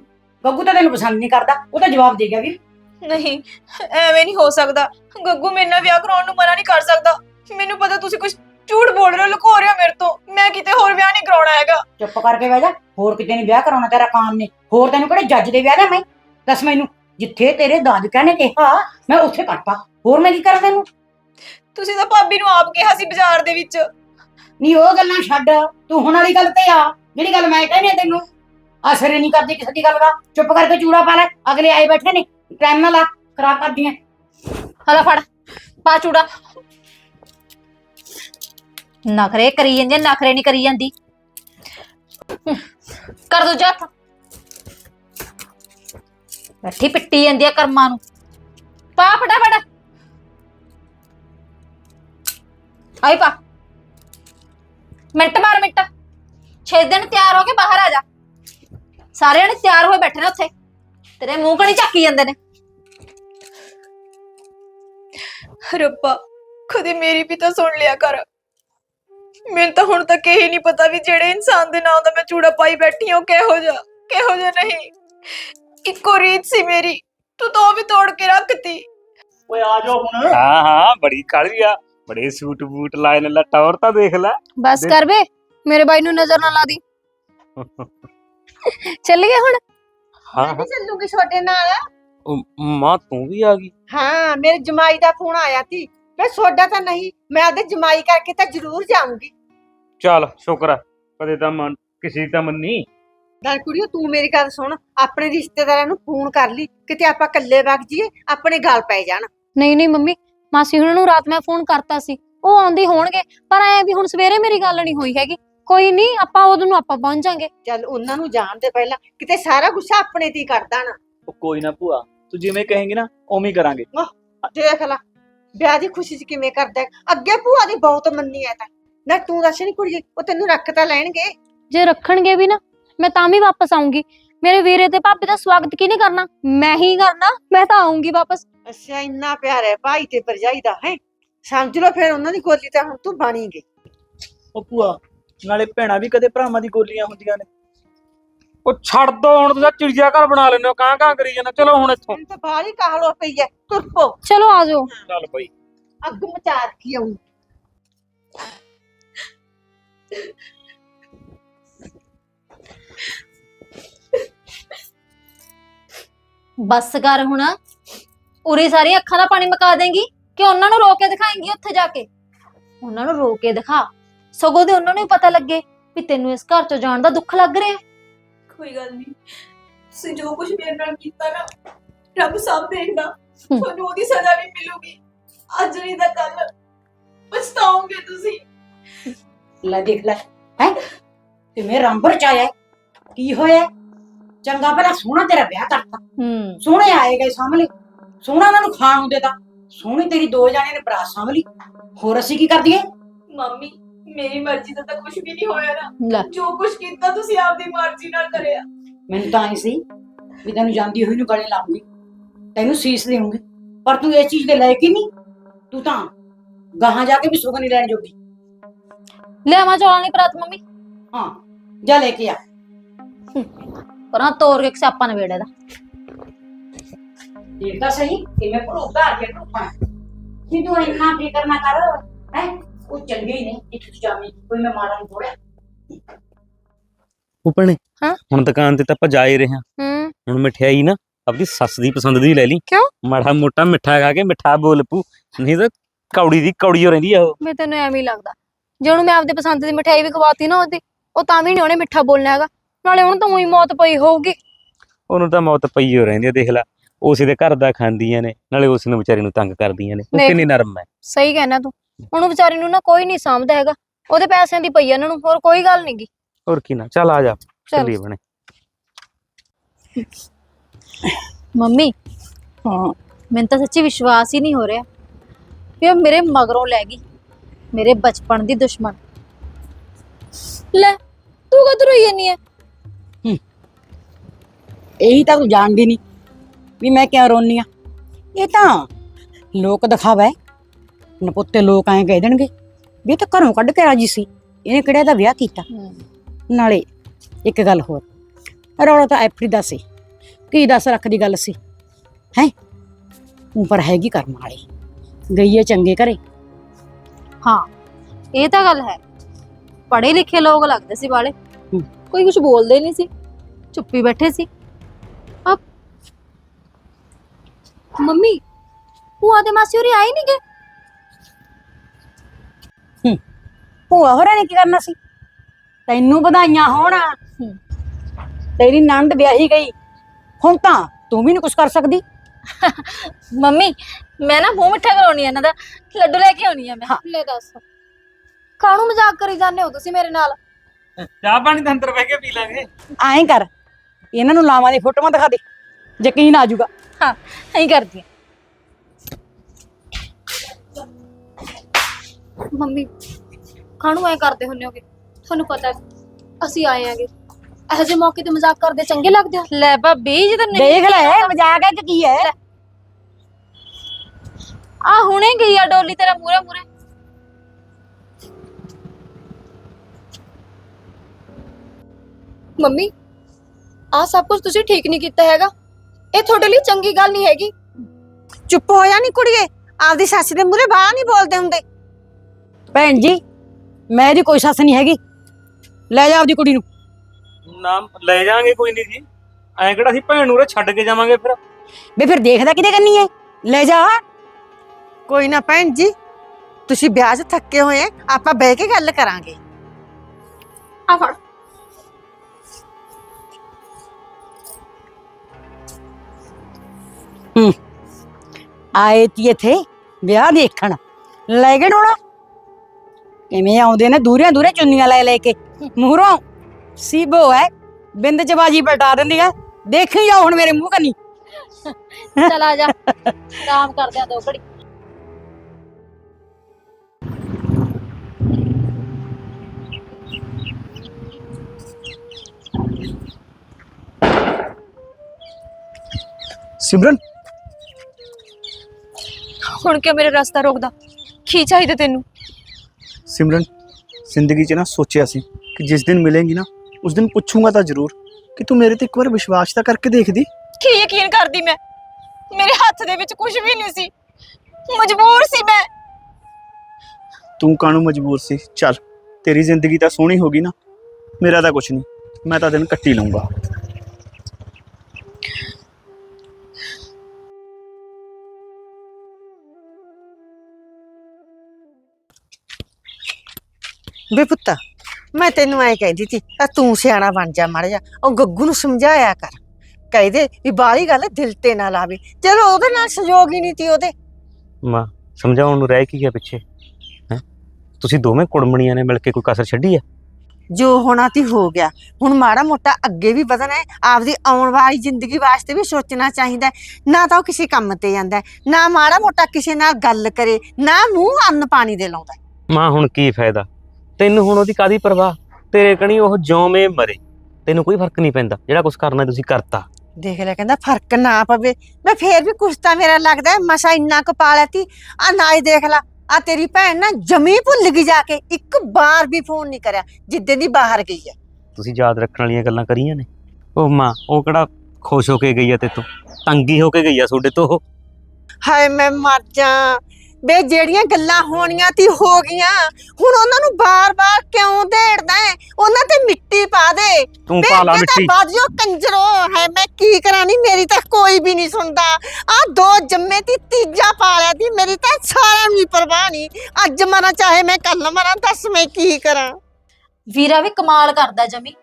ਗੱਗੂ ਤਾਂ ਤੈਨੂੰ ਪਸੰਦ ਨਹੀਂ ਕਰਦਾ। ਉਹ ਤਾਂ ਜਵਾਬ ਦੇ ਗਿਆ ਵੀ। ਨਹੀਂ ਐਵੇਂ ਨਹੀਂ ਹੋ ਸਕਦਾ। ਗੱਗੂ ਮੇਰੇ ਨਾਲ ਵਿਆਹ ਕਰਾਉਣ ਨੂੰ ਮਨਾ ਨਹੀਂ ਕਰ ਸਕਦਾ। ਮੈਨੂੰ ਪਤਾ ਤੁਸੀਂ ਕੁਝ ਝੂਠ ਬੋਲ ਰਹੇ ਹੋ ਲੁਕੋ ਰਹੇ ਹੋ ਮੇਰੇ ਤੋਂ। ਮੈਂ ਕਿਤੇ ਹੋਰ ਵਿਆਹ ਨਹੀਂ ਕਰਾਉਣਾ ਹੈਗਾ। ਚੁੱਪ ਕਰਕੇ ਬਹਿ ਜਾ। ਹੋਰ ਕਿਤੇ ਨਹੀਂ ਵਿਆਹ ਕਰਾਉਣਾ ਤੇਰਾ ਕਾਮ ਨੇ ਹੋਰ ਤੈਨੂੰ ਕਿਹੜੇ ਜੱਜ ਦੇ ਵਿਆਹ ਦਾ ਮੈਂ? ਦੱਸ ਮੈਨੂੰ ਜਿੱਥੇ ਤੇਰੇ ਦਾਦਕਿਆਂ ਨੇ ਕਿਹਾ ਮੈਂ ਉੱਥੇ ਕੱਟਾ ਹੋਰ ਮੈਂ ਕੀ ਕਰਾਂ ਤੈਨੂੰ? ਤੁਸੀਂ ਤਾਂ ਭਾਬੀ ਨੂੰ ਆਪ ਕਿਹਾ ਸੀ ਬਾਜ਼ਾਰ ਦੇ ਵਿੱਚ। ਨਹੀਂ ਉਹ ਗੱਲਾਂ ਛੱਡ। ਤੂੰ ਹੁਣ ਵਾਲੀ ਗੱਲ ਤੇ ਆ। ਜਿਹੜੀ ਗੱਲ ਮੈਂ ਕਹਿੰਦੀ ਆ ਤੈਨੂੰ ਅਸਰ ਨਹੀਂ ਕਰਦੀ ਕਿਸੇ ਦੀ ਗੱਲ ਦਾ। ਚੁੱਪ ਕਰਕੇ ਚੂੜਾ ਪਾ ਲੈ। ਅਗਲੇ ਆਏ ਬੈਠੇ ਨੇ। ਟਾਈਮ ਨਾਲ ਆ। ਖਰਾਬ ਕਰਦੀਆਂ ਹਲਾ ਫੜ। ਪਾ ਚੂੜਾ। ਨਖਰੇ ਕਰੀ ਜਾਂਦੀ ਆ, ਨਖਰੇ ਨਹੀਂ ਕਰੀ ਜਾਂਦੀ। ਹੂੰ, ਕਰ ਦੋ ਹੱਥ ਬੈਠੀ ਪਿੱਟੀ ਜਾਂਦੀ ਆ ਕਰਮਾਂ ਨੂੰ। ਪਾ ਫਟਾਫਟ। ਆਈ ਪਾ। ਮਿੰਟ ਮਾਰ ਮਿੰਟ। ਛੇ ਦਿਨ ਤਿਆਰ ਹੋ ਕੇ ਬਾਹਰ ਆ ਜਾ। ਸਾਰੇ ਜਣੇ ਤਿਆਰ ਹੋਏ ਬੈਠੇ ਨੇ ਉੱਥੇ। ਤੇਰੇ ਮੂੰਹ ਕਣੀ ਝਾਕੀ ਜਾਂਦੇ ਨੇ। ਰੱਬਾ ਕਦੇ ਮੇਰੀ ਵੀ ਤਾਂ ਸੁਣ ਲਿਆ ਕਰ। ਮੈਨੂੰ ਤਾਂ ਹੁਣ ਤੱਕ ਇਹ ਨਹੀਂ ਪਤਾ ਵੀ ਜਿਹੜੇ ਇਨਸਾਨ ਦੇ ਨਾਂ ਦਾ ਮੈਂ ਚੂੜਾ ਪਾਈ ਬੈਠੀ ਹਾਂ ਉਹ ਕਿਹੋ ਜਿਹਾ ਕਿਹੋ ਜਿਹਾ ਨਹੀਂ। ਇੱਕੋ ਰੀਤ ਸੀ ਮੇਰੀ ਤੂੰ ਤਾਂ ਉਹ ਵੀ ਤੋੜ ਕੇ ਰੱਖਤੀ। ਓਏ ਆ ਜਾਓ ਹੁਣ। ਹਾਂ ਹਾਂ ਬੜੀ ਕਾਲੀ ਆ ਬੜੇ ਸੂਟ ਬੂਟ ਲਾਏ ਨੇ ਟੌਰ ਤਾਂ ਦੇਖ ਲੈ। ਬਸ। ਕਰ ਬੇ ਮੇਰੇ ਬਾਈ ਨੂੰ ਨਜ਼ਰ ਨਾ ਲਾ ਦੀ। ਚੱਲ ਗਏ ਹੁਣ? ਹਾਂ ਮੈਂ ਵੀ ਚੱਲੂਗੀ ਤੁਹਾਡੇ ਨਾਲ। ਮਾਂ ਤੂੰ ਵੀ ਆ ਗਈ? ਹਾਂ ਮੇਰੇ ਜਮਾਈ ਦਾ ਫੋਨ ਆਇਆ ਸੀ। ਮੈਂ ਸੋਡਾ ਤਾਂ ਨਹੀਂ ਮੈਂ ਆਪਦੇ ਜਮਾਈ ਕਰਕੇ ਤਾਂ ਜ਼ਰੂਰ ਜਾਊਂਗੀ। ਚੱਲ ਸ਼ੁਕਰ ਆ। ਕਦੇ ਤਾਂ ਮਨ ਕਿਸੇ ਦੀ ਤਾਂ ਮੰਨੀ। ਨਾਲ ਕੁੜੀਓ ਤੂੰ ਮੇਰੀ ਗੱਲ ਸੁਣ। ਆਪਣੇ ਰਿਸ਼ਤੇਦਾਰਾਂ ਨੂੰ ਫੋਨ ਕਰ ਲਈ। ਕਿਤੇ ਆਪਾਂ ਇਕੱਲੇ ਵਗ ਜੀਏ ਆਪਣੇ ਗਾਲ ਪੈ ਜਾਣ। ਨਹੀਂ ਨਹੀਂ ਮੰਮੀ ਮਾਸੀ ਹੁਣਾਂ ਨੂੰ ਰਾਤ ਮੈਂ ਫੋਨ ਕਰਤਾ ਸੀ। ਉਹ ਆਉਂਦੇ ਹੋਣਗੇ ਪਰ ਐ ਵੀ ਹੁਣ ਸਵੇਰੇ ਮੇਰੀ ਗੱਲ ਨਹੀਂ ਹੋਈ ਹੈਗੀ। ਕੋਈ ਨਹੀਂ ਆਪਾਂ ਉਦੋਂ ਨੂੰ ਆਪਾਂ ਪਹੁੰਚ ਜਾਾਂਗੇ। ਚੱਲ ਉਹਨਾਂ ਨੂੰ ਜਾਣ ਦੇ ਪਹਿਲਾਂ। ਕਿਤੇ ਸਾਰਾ ਗੁੱਸਾ ਆਪਣੇ ਤੇ ਹੀ ਕੱਢ ਦੇਣਾ ਉਹ ਕੋਈ ਨਾ ਭੂਆ ਤੂੰ ਜਿਵੇਂ ਕਹੇਂਗੀ ਨਾ ਉਵੇਂ ਹੀ ਕਰਾਂਗੇ। ਦੇਖ ਲੈ। ਵਿਆਹ ਦੀ ਖੁਸ਼ੀ 'ਚ ਕਿਵੇਂ ਕਰਦਾ ਹੈ। ਅੱਗੇ ਭੂਆ ਦੀ ਬਹੁਤ ਮੰਨੀ ਐ ਤਾਂ। ਨਾ ਤੂੰ ਦੱਸ ਨੀ ਕੁੜੀਏ ਉਹ ਤੈਨੂੰ ਰੱਖ ਤਾਂ ਲੈਣਗੇ। ਜੇ ਰੱਖਣਗੇ ਵੀ ਨਾ ਮੈਂ ਤਾਂ ਵੀ ਵਾਪਸ ਆਉਂਗੀ ਮੇਰੇ ਵੀਰੇ ਤੇ ਭਾਬੀ ਦਾ ਸਵਾਗਤ ਕਿਹਨੇ ਕਰਨਾ? ਮੈਂ ਹੀ ਕਰਨਾ ਮੈਂ ਤਾਂ ਆਉਂਗੀ ਵਾਪਸ। ਅੱਛਾ ਇੰਨਾ ਪਿਆਰ ਹੈ ਭਾਈ ਤੇ ਭਰਜਾਈ ਦਾ ਹੈ? ਸਮਝ ਲਓ ਫਿਰ ਉਹਨਾਂ ਦੀ ਗੋਲੀ ਤਾਂ ਹੁਣ ਤੂੰ ਬਣੀ ਗਈ ਉਹ ਭੂਆ ਨਾਲੇ ਭੈਣਾਂ ਵੀ ਕਦੇ ਭਰਾਵਾਂ ਦੀ ਗੋਲੀਆਂ ਹੁੰਦੀਆਂ ਨੇ। ਉਹ ਛੱਡ ਦੋ ਹੁਣ ਤੁਸੀਂ ਚਿੜੀਆ ਘਰ ਬਣਾ ਲੈਂਦੇ ਹੋ ਕਾਂ ਕਾਂ ਕਰੀ ਜਾਂਦੇ ਚਲੋ ਹੁਣ ਇੱਥੋਂ। ਮੈਨੂੰ ਤਾਂ ਬਾਹਲੀ ਕਾਹਲੋ ਪਈ ਐ ਤੁਰ ਪੋ। ਚਲੋ ਆ ਜਾਓ। ਚੱਲ ਬਈ। ਅੱਗ ਮਚਾ ਰੱਖੀ ਆਉਂ ਬੱਸ ਕਰ ਹੁਣ। ਉਰੇ ਸਾਰੀ ਅੱਖਾਂ ਦਾ ਪਾਣੀ ਮਕਾ ਦੇਂਗੀ ਕਿ ਉਹਨਾਂ ਨੂੰ ਰੋ ਕੇ ਦਿਖਾਏਂਗੀ ਉੱਥੇ ਜਾ ਕੇ। ਉਹਨਾਂ ਨੂੰ ਰੋ ਕੇ ਦਿਖਾ। ਸਗੋਂ ਦੇ ਉਹਨਾਂ ਨੂੰ ਪਤਾ ਲੱਗੇ ਵੀ ਤੈਨੂੰ ਇਸ ਘਰ ਚੋਂ ਜਾਣ ਦਾ ਦੁੱਖ ਲੱਗ ਰਿਹਾ ਹੈ। ਕੋਈ ਗੱਲ ਨਹੀਂ। ਤੁਸੀਂ ਜੋ ਕੁਝ ਮੇਰੇ ਨਾਲ ਕੀਤਾ ਨਾ ਰੱਬ ਸਭ ਦੇਖਦਾ। ਤੁਹਾਨੂੰ ਉਹਦੀ ਸਜ਼ਾ ਵੀ ਮਿਲੂਗੀ। ਅੱਜ ਨਹੀਂ ਤਾਂ ਕੱਲ ਪਛਤਾਓਗੇ ਤੁਸੀਂ। ਲੈ ਦੇਖ ਲੈ। ਹੈ? ਤੇ ਮੈਂ ਰੰਬਰ ਚ ਆਇਆ। ਕੀ ਹੋਇਆ? ਚੰਗਾ ਭਲਾ ਸੋਹਣਾ ਤੇਰਾ ਵਿਆਹ ਕਰਤਾ। ਹੂੰ। ਸੋਹਣੇ ਆਏ ਗਏ ਸਾਹਮਣੇ। ਸੋਹਣਾ ਉਹਨਾਂ ਨੂੰ ਖਾਣ ਨੂੰ ਦੇਤਾ। ਸੋਹਣੀ ਤੇਰੀ ਦੋ ਜਾਣੇ ਨੇ ਬਰਾਤ ਸਾਂਭ ਲਈ ਹੋਰ ਅਸੀਂ ਕੀ ਕਰਦੀਏ ਮੰਮੀ ਮੇਰੀ ਮਰਜ਼ੀ ਦਾ ਤਾਂ ਕੁਝ ਵੀ ਨਹੀਂ ਹੋਇਆ ਨਾ। ਲੈ। ਜੋ ਕੁਝ ਕੀਤਾ ਤੁਸੀਂ ਆਪਦੀ ਮਰਜ਼ੀ ਨਾਲ ਕਰਿਆ। ਮੈਨੂੰ ਤਾਂ ਐ ਸੀ ਵੀ ਤੈਨੂੰ ਜਾਂਦੀ ਹੋਈ ਨੂੰ ਗਲੇ ਲਾਉਂਗੀ। ਤੈਨੂੰ ਸੀਸ ਦੇਵਾਂਗੀ ਪਰ ਤੂੰ ਇਸ ਚੀਜ਼ ਦੇ ਲਾਇਕ ਹੀ ਨਹੀਂ। ਤੂੰ ਤਾਂ ਗਾਹਾਂ ਜਾ ਕੇ ਵੀ ਸੁਖ ਨਹੀਂ ਲੈਣ ਜੋਗੀ। ਲੈ ਆਵਾਂ ਚੌਲਾਂ ਦੀ ਪਰਾਤ ਮੰਮੀ? ਹਾਂ ਜਾ ਲੈ ਕੇ ਆ। ਪਰਾਂ ਤੋੜ ਕੇ ਸਿਆਪਾ ਨਵੇੜੇ ਦਾ ਦੇਖਦਾ ਸਹੀ ਕਿਵੇਂ ਭਰੋਦਾ ਆ ਗਿਆ ਟੁੱਟਾ ਕਿ ਤੂੰ ਇੰਨਾ ਫਿਕਰ ਨਾ ਕਰ ਹੈ? ਉਹ ਚੰਗੇ ਹੀ ਨਹੀਂ ਤੂੰ ਜਾਵੀਂ ਕੋਈ ਮੈਂ ਮਾਰਾਂ ਨੂੰ ਥੋੜਿਆ ਉਹ ਭੈਣੇ ਹਾਂ? ਹੁਣ ਦੁਕਾਨ ਤੇ ਤਾਂ ਆਪਾਂ ਜਾ ਹੀ ਰਹੇ ਹਾਂ। ਹੂੰ। ਹੁਣ ਮਠਿਆਈ ਨਾ ਆਪਣੀ ਸੱਸ ਦੀ ਪਸੰਦ ਦੀ ਲੈ ਲਈ। ਕਿਉਂ? ਮਾੜਾ ਮੋਟਾ ਮਿੱਠਾ ਖਾ ਕੇ ਮਿੱਠਾ ਬੋਲ ਪੂ ਨਹੀਂ ਤਾਂ ਕੌੜੀ ਦੀ ਕੌੜੀ ਹੋ ਰਹਿੰਦੀ ਆ ਉਹ। ਮੈਂ ਤੈਨੂੰ ਐਵੇਂ ਹੀ ਲੱਗਦਾ। ਜੇ ਉਹਨੂੰ ਮੈਂ ਆਪਦੇ ਪਸੰਦ ਦੀ ਮਠਿਆਈ ਵੀ ਖਵਾਤੀ ਨਾ ਉਹਦੀ ਉਹ ਤਾਂ ਵੀ ਨਹੀਂ ਉਹਨੇ ਮਿੱਠਾ ਬੋਲਣਾ ਹੈਗਾ। ਨਾਲੇ ਹੁਣ ਤਾਂ ਉਹੀ ਮੌਤ ਪਈ ਹੋਊਗੀ। ਉਹਨੂੰ ਤਾਂ ਮੌਤ ਪਈ ਹੋ ਰਹਿੰਦੀ ਆ ਦੇਖ ਲੈ। ਉਸੇ ਦੇ ਘਰ ਦਾ ਖਾਂਦੀਆਂ ਨੇ ਨਾਲੇ ਉਸ ਨੂੰ ਵਿਚਾਰੀ ਨੂੰ ਤੰਗ ਕਰਦੀਆਂ ਨੇ। ਉਹ। ਕਿੰਨੀ ਨਰਮ ਹੈ ਸਹੀ ਕਹਿਣਾ ਤੂੰ। ਉਹਨੂੰ ਵਿਚਾਰੀ ਨੂੰ ਨਾ ਕੋਈ ਨਹੀਂ ਸਾਂਭਦਾ ਹੈਗਾ। ਉਹਦੇ ਪੈਸਿਆਂ ਦੀ ਪਈ ਆ ਇਹਨਾਂ ਨੂੰ ਹੋਰ ਕੋਈ ਗੱਲ ਨਹੀਂਗੀ ਹੋਰ ਕੀ ਨਾ ਚੱਲ ਆ ਜਾ ਚੱਲ। ਬਣੇ। ਮੰਮੀ ਹਾਂ ਮੈਨੂੰ ਤਾਂ ਸੱਚੀ ਵਿਸ਼ਵਾਸ ਹੀ ਨਹੀਂ ਹੋ ਰਿਹਾ ਵੀ ਉਹ ਮੇਰੇ ਮਗਰੋਂ ਲੈ ਗਈ। ਮੇਰੇ ਬਚਪਨ ਦੀ ਦੁਸ਼ਮਣ। ਲੈ ਤੂੰ ਕਦ ਰੋਈ ਜਾਨੀ ਹੈ। ਇਹੀ ਤਾਂ ਤੂੰ ਜਾਣਦੀ ਨਹੀਂ ਵੀ ਮੈਂ ਕਿਉਂ ਰੋਨੀ ਆ। ਇਹ ਤਾਂ ਲੋਕ ਦਿਖਾਵਾ। ਹੈ ਨਪੁੱਤੇ ਲੋਕ ਐਂ ਕਹਿ ਦੇਣਗੇ ਵੀ ਇਹ ਤਾਂ ਘਰੋਂ ਕੱਢ ਕੇ ਰਾਜੀ ਸੀ। ਇਹਨੇ ਕਿਹੜਾ ਦਾ ਵਿਆਹ ਕੀਤਾ? ਨਾਲੇ ਇੱਕ ਗੱਲ ਹੋਰ। ਰੌਲਾ ਤਾਂ ਐਫਰੀ ਦਾ ਸੀ। ਕੀ ਦੱਸ ਰੱਖ ਦੀ ਗੱਲ ਸੀ? ਹੈ? ਉੱਪਰ ਹੈਗੀ ਕਰਮ ਵਾਲੀ। ਗਈ ਹੈ ਚੰਗੇ ਘਰੇ। ਹਾਂ ਇਹ ਤਾਂ ਗੱਲ ਹੈ। ਪੜ੍ਹੇ ਲਿਖੇ ਲੋਕ ਲੱਗਦੇ ਸੀ ਵਾਲੇ। ਹੂੰ। ਕੋਈ ਕੁਝ ਬੋਲਦੇ ਨਹੀਂ ਸੀ। ਚੁੱਪੀ ਬੈਠੇ ਸੀ। ਮੰਮੀ ਭੂਆ ਦੇ ਮਾਸੀ ਹੋਰੀ ਆਏ ਨਹੀਂਗੇ ਭੂਆ ਹੋਰਾਂ ਨੇ ਕੀ ਕਰਨਾ ਸੀ? ਤੈਨੂੰ ਵਧਾਈਆਂ ਹੋਣ। ਤੇਰੀ ਨੰਦ ਵਿਆਹੀ ਗਈ। ਹੁਣ ਤਾਂ ਤੂੰ ਵੀ ਨਹੀਂ ਕੁਝ ਕਰ ਸਕਦੀ। ਮੰਮੀ ਮੈਂ ਨਾ ਮੂੰਹ ਮਿੱਠਾ ਕਰਾਉਣੀ ਆ ਇਹਨਾਂ ਦਾ। ਲੱਡੂ ਲੈ ਕੇ ਆਉਣੀ ਆ ਮੈਂ। ਹਾਂ। ਲੈ ਦੱਸ। ਕਾਹਨੂੰ ਮਜ਼ਾਕ ਕਰੀ ਜਾਂਦੇ ਹੋ ਤੁਸੀਂ ਮੇਰੇ ਨਾਲ? ਚਾਹ ਪਾਣੀ ਤਾਂ ਅੰਦਰ ਬਹਿ ਕੇ ਪੀ ਲਾਂਗੇ। ਐਂ ਕਰ ਇਹਨਾਂ ਨੂੰ ਲਾਵਾਂ ਦੀ ਫੋਟੋਆਂ ਦਿਖਾ ਦੇ ਯਕੀਨ ਆ ਜਾਊਗਾ ਹਾਂ ਐਂ ਕਰਦੀ ਆ। ਮੰਮੀ ਕਾਹਨੂੰ ਐ ਕਰਦੇ ਹੁੰਨੇ ਹੋਗੇ? ਤੁਹਾਨੂੰ ਪਤਾ ਅਸੀਂ ਆਏ ਆਂਗੇ ਇਹੋ ਜਿਹੇ ਮੌਕੇ ਤੇ ਮਜ਼ਾਕ ਕਰਦੇ ਚੰਗੇ ਲੱਗਦੇ ਹੋ? ਲੈ ਭਾਬੀ ਜੇ ਤਾਂ ਨਹੀਂ ਦੇਖ ਲੈ ਮਜ਼ਾਕ ਹੈ ਕਿ ਕੀ ਹੈ? ਆ ਹੁਣੇ ਗਈ ਆ ਡੋਲੀ ਤੇਰਾ ਮੂਰੇ ਮੂਰੇ ਮੰਮੀ ਆ ਸਭ ਕੁਝ ਤੁਸੀਂ ਠੀਕ ਨਹੀਂ ਕੀਤਾ ਹੈਗਾ। ਇਹ ਤੁਹਾਡੇ ਲਈ ਚੰਗੀ ਗੱਲ ਨਹੀਂ ਹੈਗੀ। ਚੁੱਪ ਹੋ ਜਾ ਨੀ ਕੁੜੀਏ? ਆਪਦੀ ਸੱਸ ਦੇ ਮੂਹਰੇ ਬਾਹਰ ਨਹੀਂ ਬੋਲਦੇ ਹੁੰਦੇ। ਭੈਣ ਜੀ ਮੈਂ ਇਹਦੀ ਕੋਈ ਸੱਸ ਨਹੀਂ ਹੈਗੀ। ਲੈ ਜਾ ਆਪਦੀ ਕੁੜੀ ਨੂੰ। ਨਾਮ ਲੈ ਜਾਾਂਗੇ ਕੋਈ ਨਹੀਂ ਜੀ। ਐਂ ਕਿਹੜਾ ਅਸੀਂ ਭੈਣ ਨੂੰ ਉਰੇ ਛੱਡ ਕੇ ਜਾਵਾਂਗੇ ਫਿਰ। ਵੇ ਫਿਰ ਦੇਖਦਾ ਕਿਤੇ ਕੰਨੀ ਹੈ ਲੈ ਜਾ। ਕੋਈ ਨਾ ਭੈਣ ਜੀ ਤੁਸੀਂ ਵਿਆਹ 'ਚ ਥੱਕੇ ਹੋਏ ਆ ਆਪਾਂ ਬਹਿ ਕੇ ਗੱਲ ਕਰਾਂਗੇ। ਆ ਫੜ। ਆਏ ਤੀ ਇੱਥੇ ਵਿਆਹ ਦੇਖਣ। ਲੈ ਗਏ ਹੁਣ ਕਿਵੇਂ ਆਉਂਦੇ ਨੇ ਦੂਰੇ ਦੂਰੇ ਚੁੰਨੀਆਂ ਲੈ ਲੈ ਕੇ। ਮੂਹਰੋਂ। ਸੀਬੋ ਹੈ। ਬਿੰਦ ਚ ਬਾਜੀ ਪਲਟਾ ਦਿੰਦੀ ਹੈ। ਦੇਖੀ ਜਾਓ ਹੁਣ ਮੇਰੇ ਮੂੰਹ ਕੰਨੀ। ਚਲ ਆ ਜਾ। ਆਰਾਮ ਕਰਦੇ ਆ ਦੋ ਘੜੀ। ਸਿਮਰਨ? ਹੁਣ ਕਿਉਂ ਮੇਰੇ ਰਸਤਾ ਰੋਕਦਾ? ਕੀ ਚਾਹੀਦਾ ਤੈਨੂੰ? ਸਿਮਰਨ ਜ਼ਿੰਦਗੀ 'ਚ ਨਾ ਸੋਚਿਆ ਸੀ ਕਿ ਜਿਸ ਦਿਨ ਮਿਲेंगी ਨਾ ਉਸ ਦਿਨ ਪੁੱਛੂੰਗਾ ਤਾਂ ਜ਼ਰੂਰ ਕਿ ਤੂੰ ਮੇਰੇ ਤੇ ਇੱਕ ਵਾਰ ਵਿਸ਼ਵਾਸ ਤਾਂ ਕਰਕੇ ਦੇਖਦੀ। ਕੀ ਯਕੀਨ ਕਰਦੀ ਮੈਂ? ਮੇਰੇ ਹੱਥ ਦੇ ਵਿੱਚ ਕੁਝ ਵੀ ਨਹੀਂ ਸੀ। ਮਜਬੂਰ ਸੀ ਮੈਂ। ਤੂੰ ਕਾਹਨੂੰ ਮਜਬੂਰ ਸੀ? ਚੱਲ ਤੇਰੀ ਜ਼ਿੰਦਗੀ ਤਾਂ ਸੋਹਣੀ ਹੋ ਗਈ ਨਾ। ਮੇਰਾ ਤਾਂ ਕੁਝ ਨਹੀਂ। ਮੈਂ ਤਾਂ ਦਿਨ ਕੱਟੀ ਲਊਂਗਾ। ਵੇ ਪੁੱਤ ਮੈਂ ਤੈਨੂੰ ਐ ਕਹਿੰਦੀ ਸੀ ਆ ਤੂੰ ਸਿਆਣਾ ਬਣ ਜਾ ਮੜ ਜਾ ਉਹ ਗੱਗੂ ਨੂੰ ਸਮਝਾਇਆ ਕਰ। ਕਹਿੰਦੇ ਵੀ ਬਾਹਲੀ ਗੱਲ ਦਿਲ ਤੇ ਨਾ ਲਾਵੇ। ਚਲੋ ਉਹਦੇ ਨਾਲ ਸੰਯੋਗ ਹੀ ਨਹੀਂ ਤੀ ਉਹਦੇ। ਮਾਂ ਸਮਝਾਉਣ ਨੂੰ ਰਹਿ ਕੀ ਗਿਆ ਪਿੱਛੇ? ਹੈ? ਤੁਸੀਂ ਦੋਵੇਂ ਕੁੜਮਣੀਆਂ ਨੇ ਮਿਲ ਕੇ ਕੋਈ ਕਸਰ ਛੱਡੀ ਆ ਜੋ ਹੋਣਾ ਤੀ ਹੋ ਗਿਆ। ਹੁਣ ਮਾੜਾ ਮੋਟਾ ਅੱਗੇ ਵੀ ਵਧਣਾ ਹੈ ਆਪਦੀ ਆਉਣ ਵਾਲੀ ਜ਼ਿੰਦਗੀ ਵਾਸਤੇ ਵੀ ਸੋਚਣਾ ਚਾਹੀਦਾ ਹੈ। ਨਾ ਤਾਂ ਉਹ ਕਿਸੇ ਕੰਮ ਤੇ ਜਾਂਦਾ ਹੈ, ਨਾ ਮਾੜਾ ਮੋਟਾ ਕਿਸੇ ਨਾਲ ਗੱਲ ਕਰੇ ਨਾ ਮੂੰਹ ਅੰਨ ਪਾਣੀ ਦੇ ਲਾਉਂਦਾ ਹੈ। ਮਾਂ ਹੁਣ ਕੀ ਫਾਇਦਾ? ਤੈਨੂੰ ਹੁਣ ਉਹਦੀ ਕਾਦੀ ਪਰਵਾਹ? ਤੇਰੇ ਕਣੀ ਉਹ ਜਿਉਵੇਂ ਮਰੇ। ਤੈਨੂੰ ਕੋਈ ਫ਼ਰਕ ਨਹੀਂ ਪੈਂਦਾ ਜਿਹੜਾ ਕੁਝ ਕਰਨਾ ਤੁਸੀਂ ਕਰਤਾ। ਦੇਖ ਲੈ ਕਹਿੰਦਾ ਫ਼ਰਕ ਨਾ ਪਵੇ। ਮੈਂ ਫੇਰ ਵੀ ਕੁਛ ਤਾਂ ਮੇਰਾ ਲੱਗਦਾ ਹੈ, ਮਸਾ ਇੰਨਾ ਕੁ ਪਾ ਲਿਆ ਤੀ ਆ ਨਾਈ ਦੇਖ ਲਾ ਆ ਤੇਰੀ ਭੈਣ ਨਾ ਜਮੀ ਭੁੱਲ ਗਈ ਜਾ ਕੇ ਇੱਕ ਵਾਰ ਵੀ ਫੋਨ ਨਹੀਂ ਕਰਿਆ ਜਿੱਦਾਂ ਦੀ ਬਾਹਰ ਗਈ ਹੈ। ਤੁਸੀਂ ਯਾਦ ਰੱਖਣ ਵਾਲੀਆਂ ਗੱਲਾਂ ਕਰੀਆਂ ਨੇ। ਉਹ ਮਾਂ ਉਹ ਕਿਹੜਾ ਖੁਸ਼ ਹੋ ਕੇ ਗਈ ਆ ਤੇਤੋਂ ਤੰਗੀ ਹੋ ਕੇ ਗਈ ਆ ਤੁਹਾਡੇ ਤੋਂ। ਉਹ ਹਾਏ ਮੈਂ ਮਰ ਜਾ। ਬੇ ਜਿਹੜੀਆਂ ਗੱਲਾਂ ਹੋਣੀਆਂ ਤੀ ਹੋ ਗਈਆਂ। ਹੁਣ ਉਹਨਾਂ ਨੂੰ ਬਾਰ-ਬਾਰ ਕਿਉਂ ਢੇੜਦਾ ਹੈ ਉਹਨਾਂ ਤੇ ਮਿੱਟੀ ਪਾ ਦੇ। ਤੂੰ ਬੇ ਪਾ ਲਾ ਅੱਗੇ ਤਾਂ ਮਿੱਟੀ। ਬਾਜੋ ਕੰਜਰੋ। ਹੈ ਮੈਂ ਕੀ ਕਰਾਂ ਨੀ? ਮੇਰੀ ਤਾਂ ਕੋਈ ਵੀ ਨਹੀਂ ਸੁਣਦਾ। ਆ ਦੋ ਜੰਮੇ ਤੀ ਤੀਜਾ ਪਾਲਿਆ ਤੀ। ਮੇਰੀ ਤਾਂ ਸਾਰਿਆਂ ਨੂੰ ਹੀ ਪਰਵਾਹ ਨਹੀਂ ਅੱਜ ਮਰਾਂ ਚਾਹੇ ਮੈਂ ਕੱਲ ਮਰਾਂ ਦੱਸ ਮੈਂ ਕੀ ਕਰਾਂ? ਵੀਰਾ ਵੀ ਕਮਾਲ ਕਰਦਾ ਜਮੀ।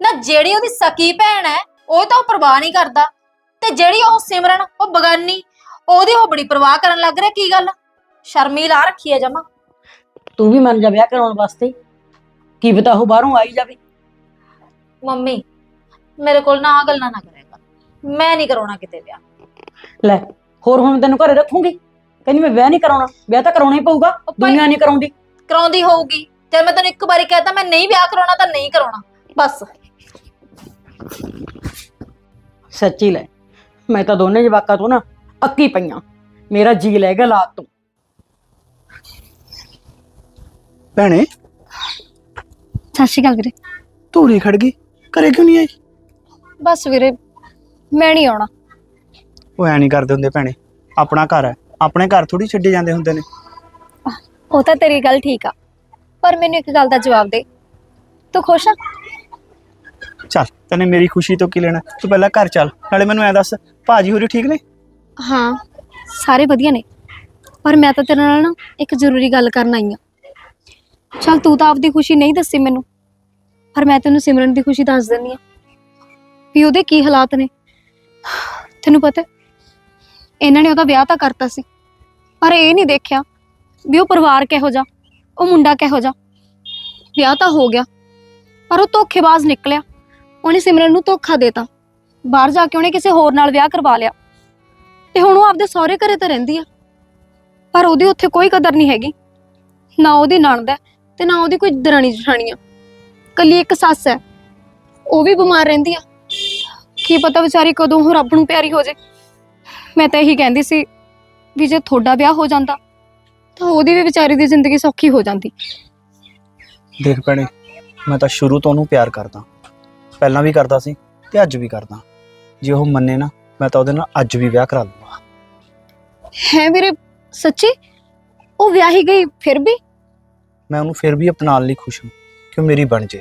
ਨਾ ਜਿਹੜੀ ਉਹਦੀ ਸਕੀ ਭੈਣ ਹੈ ਉਹ ਤਾਂ ਉਹ ਪਰਵਾਹ ਨਹੀਂ ਕਰਦਾ। ਤੇ ਜਿਹੜੀ ਉਹ ਸਿਮਰਨ ਉਹ ਬਗਾਨੀ ਉਹਦੀ ਉਹ ਬੜੀ ਪਰਵਾਹ ਕਰਨ ਲੱਗ ਰਿਹਾ ਕੀ ਗੱਲ? ਸ਼ਰਮੀ ਲਾ ਰੱਖੀ ਹੈ ਜਮਾ। ਤੂੰ ਵੀ ਮੰਨ ਜਾ ਵਿਆਹ ਕਰਾਉਣ ਵਾਸਤੇ। ਕੀ ਪਤਾ ਉਹ ਬਾਹਰੋਂ ਆਈ ਜਾਵੇ। ਮੰਮੀ ਮੇਰੇ ਕੋਲ ਨਾ ਆ ਗੱਲਾਂ ਨਾ ਕਰਿਆ ਕਰ ਮੈਂ ਨਹੀਂ ਕਰਾਉਣਾ ਕਿਤੇ ਵਿਆਹ। ਲੈ ਹੋਰ ਹੁਣ ਤੈਨੂੰ ਘਰੇ ਰੱਖੂੰਗੀ। ਕਹਿੰਦੀ ਮੈਂ ਵਿਆਹ ਨਹੀਂ ਕਰਾਉਣਾ। ਵਿਆਹ ਤਾਂ ਕਰਾਉਣਾ ਹੀ ਪਊਗਾ। ਭਾਈ ਦੁਨੀਆ ਨਹੀਂ ਕਰਾਉਂਦੀ। ਕਰਾਉਂਦੀ ਹੋਊਗੀ। ਤੇ ਮੈਂ ਤੈਨੂੰ ਇੱਕ ਵਾਰੀ ਕਹਿਤਾ ਮੈਂ ਨਹੀਂ ਵਿਆਹ ਕਰਾਉਣਾ ਤਾਂ ਨਹੀਂ ਕਰਾਉਣਾ। ਬਸ। ਸੱਚੀ ਲੈ ਮੈਂ ਤਾਂ ਦੋਨੇ ਜਵਾਕਾਂ ਤੋਂ ਨਾ ਅੱਕੀ ਪਈਆਂ। ਮੇਰਾ ਜੀ ਲੈ ਗਿਆ ਲਾਤ ਤੋਂ। ਭੈਣੇ ਸਤਿ ਸ਼੍ਰੀ ਅਕਾਲ ਵੀਰੇ। ਤੂੰ ਰੇ ਖੜ ਗਈ। ਘਰੇ ਕਿਉਂ ਨਹੀਂ ਆਈ? ਬਸ ਵੀਰੇ ਮੈਂ ਨਹੀਂ ਆਉਣਾ। ਉਹ ਐ ਨਹੀਂ ਕਰਦੇ ਹੁੰਦੇ ਭੈਣੇ। ਆਪਣਾ ਘਰ ਹੈ। ਆਪਣੇ ਘਰ ਥੋੜੀ ਛੱਡੇ ਜਾਂਦੇ ਹੁੰਦੇ ਨੇ। ਉਹ ਤਾਂ ਤੇਰੀ ਗੱਲ ਠੀਕ ਆ। ਪਰ ਮੈਨੂੰ ਇੱਕ ਗੱਲ ਦਾ ਜਵਾਬ ਦੇ। ਤੂੰ ਖੁਸ਼ ਆ? ਚੱਲ ਤੈਨੇ ਮੇਰੀ ਖੁਸ਼ੀ ਤੋਂ ਕੀ ਲੈਣਾ? ਤੂੰ ਪਹਿਲਾਂ ਘਰ ਚੱਲ। ਨਾਲੇ ਮੈਨੂੰ ਐ ਦੱਸ ਭਾਜੀ ਹੋਰੀ ਠੀਕ ਨੇ? ਹਾਂ ਸਾਰੇ ਵਧੀਆ ਨੇ। ਪਰ ਮੈਂ ਤਾਂ ਤੇਰੇ ਨਾਲ ਨਾ ਇੱਕ ਜ਼ਰੂਰੀ ਗੱਲ ਕਰਨ ਆਈ ਆ ਚਲ ਤੂੰ ਤਾਂ ਆਪਦੀ ਖੁਸ਼ੀ ਨਹੀਂ ਦੱਸੀ ਮੈਨੂੰ ਪਰ ਮੈਂ ਤੈਨੂੰ ਸਿਮਰਨ ਦੀ ਖੁਸ਼ੀ ਦੱਸ ਦਿੰਦੀ ਆ ਵੀ ਉਹਦੇ ਕੀ ਹਾਲਾਤ ਨੇ। ਤੈਨੂੰ ਪਤਾ ਹੈ, ਇਹਨਾਂ ਨੇ ਉਹਦਾ ਵਿਆਹ ਤਾਂ ਕਰਤਾ ਸੀ ਪਰ ਇਹ ਨਹੀਂ ਦੇਖਿਆ ਵੀ ਉਹ ਪਰਿਵਾਰ ਕਿਹੋ ਜਿਹਾ ਉਹ ਮੁੰਡਾ ਕਿਹੋ ਜਿਹਾ। ਵਿਆਹ ਤਾਂ ਹੋ ਗਿਆ ਪਰ ਉਹ ਧੋਖੇਬਾਜ਼ ਨਿਕਲਿਆ। ਉਹਨੇ ਸਿਮਰਨ ਨੂੰ ਧੋਖਾ ਦੇਤਾ। ਬਾਹਰ ਜਾ ਕੇ ਉਹਨੇ ਕਿਸੇ ਹੋਰ ਨਾਲ ਵਿਆਹ ਕਰਵਾ ਲਿਆ। ਤੇ ਹੁਣ ਉਹ ਆਪਦੇ ਸਹੁਰੇ ਘਰੇ ਤਾਂ ਰਹਿੰਦੀ ਆ। ਪਰ ਉਹਦੀ ਉੱਥੇ ਕੋਈ ਕਦਰ ਨਹੀਂ ਹੈਗੀ। ਨਾ ਉਹਦੀ ਨਣਦ ਹੈ ਤੇ ਨਾ ਉਹਦੀ ਕੋਈ ਦਰਾਣੀ ਜਠਾਣੀ ਆ ਕੱਲੀ ਇੱਕ ਸੱਸ ਹੈ। ਉਹ ਵੀ ਬਿਮਾਰ ਰਹਿੰਦੀ ਆ। ਕੀ ਪਤਾ ਵਿਚਾਰੀ ਕਦੋਂ ਉਹ ਰੱਬ ਨੂੰ ਪਿਆਰੀ ਹੋ ਜੇ। ਮੈਂ ਤਾਂ ਇਹੀ ਕਹਿੰਦੀ ਸੀ ਵੀ ਜੇ ਤੁਹਾਡਾ ਵਿਆਹ ਹੋ ਜਾਂਦਾ, ਤਾਂ ਉਹਦੀ ਵੀ ਵਿਚਾਰੀ ਦੀ ਜ਼ਿੰਦਗੀ ਸੌਖੀ ਹੋ ਜਾਂਦੀ। ਦੇਖ ਭੈਣੇ, ਮੈਂ ਤਾਂ ਸ਼ੁਰੂ ਤੋਂ ਉਹਨੂੰ ਪਿਆਰ ਕਰਦਾ। ਪਹਿਲਾਂ ਵੀ ਕਰਦਾ ਸੀ ਤੇ ਅੱਜ ਵੀ ਕਰਦਾ। ਜੇ ਉਹ ਮੰਨੇ ਨਾ ਮੈਂ ਤਾਂ ਉਹਦੇ ਨਾਲ ਅੱਜ ਵੀ ਵਿਆਹ ਕਰਾ ਲੂੰਗਾ। ਹੈ ਵੀਰੇ ਸੱਚੀ? ਉਹ ਵਿਆਹੀ ਗਈ ਫਿਰ ਵੀ? ਮੈਂ ਉਹਨੂੰ ਫਿਰ ਵੀ ਅਪਣਾਉਣ ਲਈ ਖੁਸ਼ ਹਾਂ ਕਿ ਉਹ ਮੇਰੀ ਬਣ ਜੇ।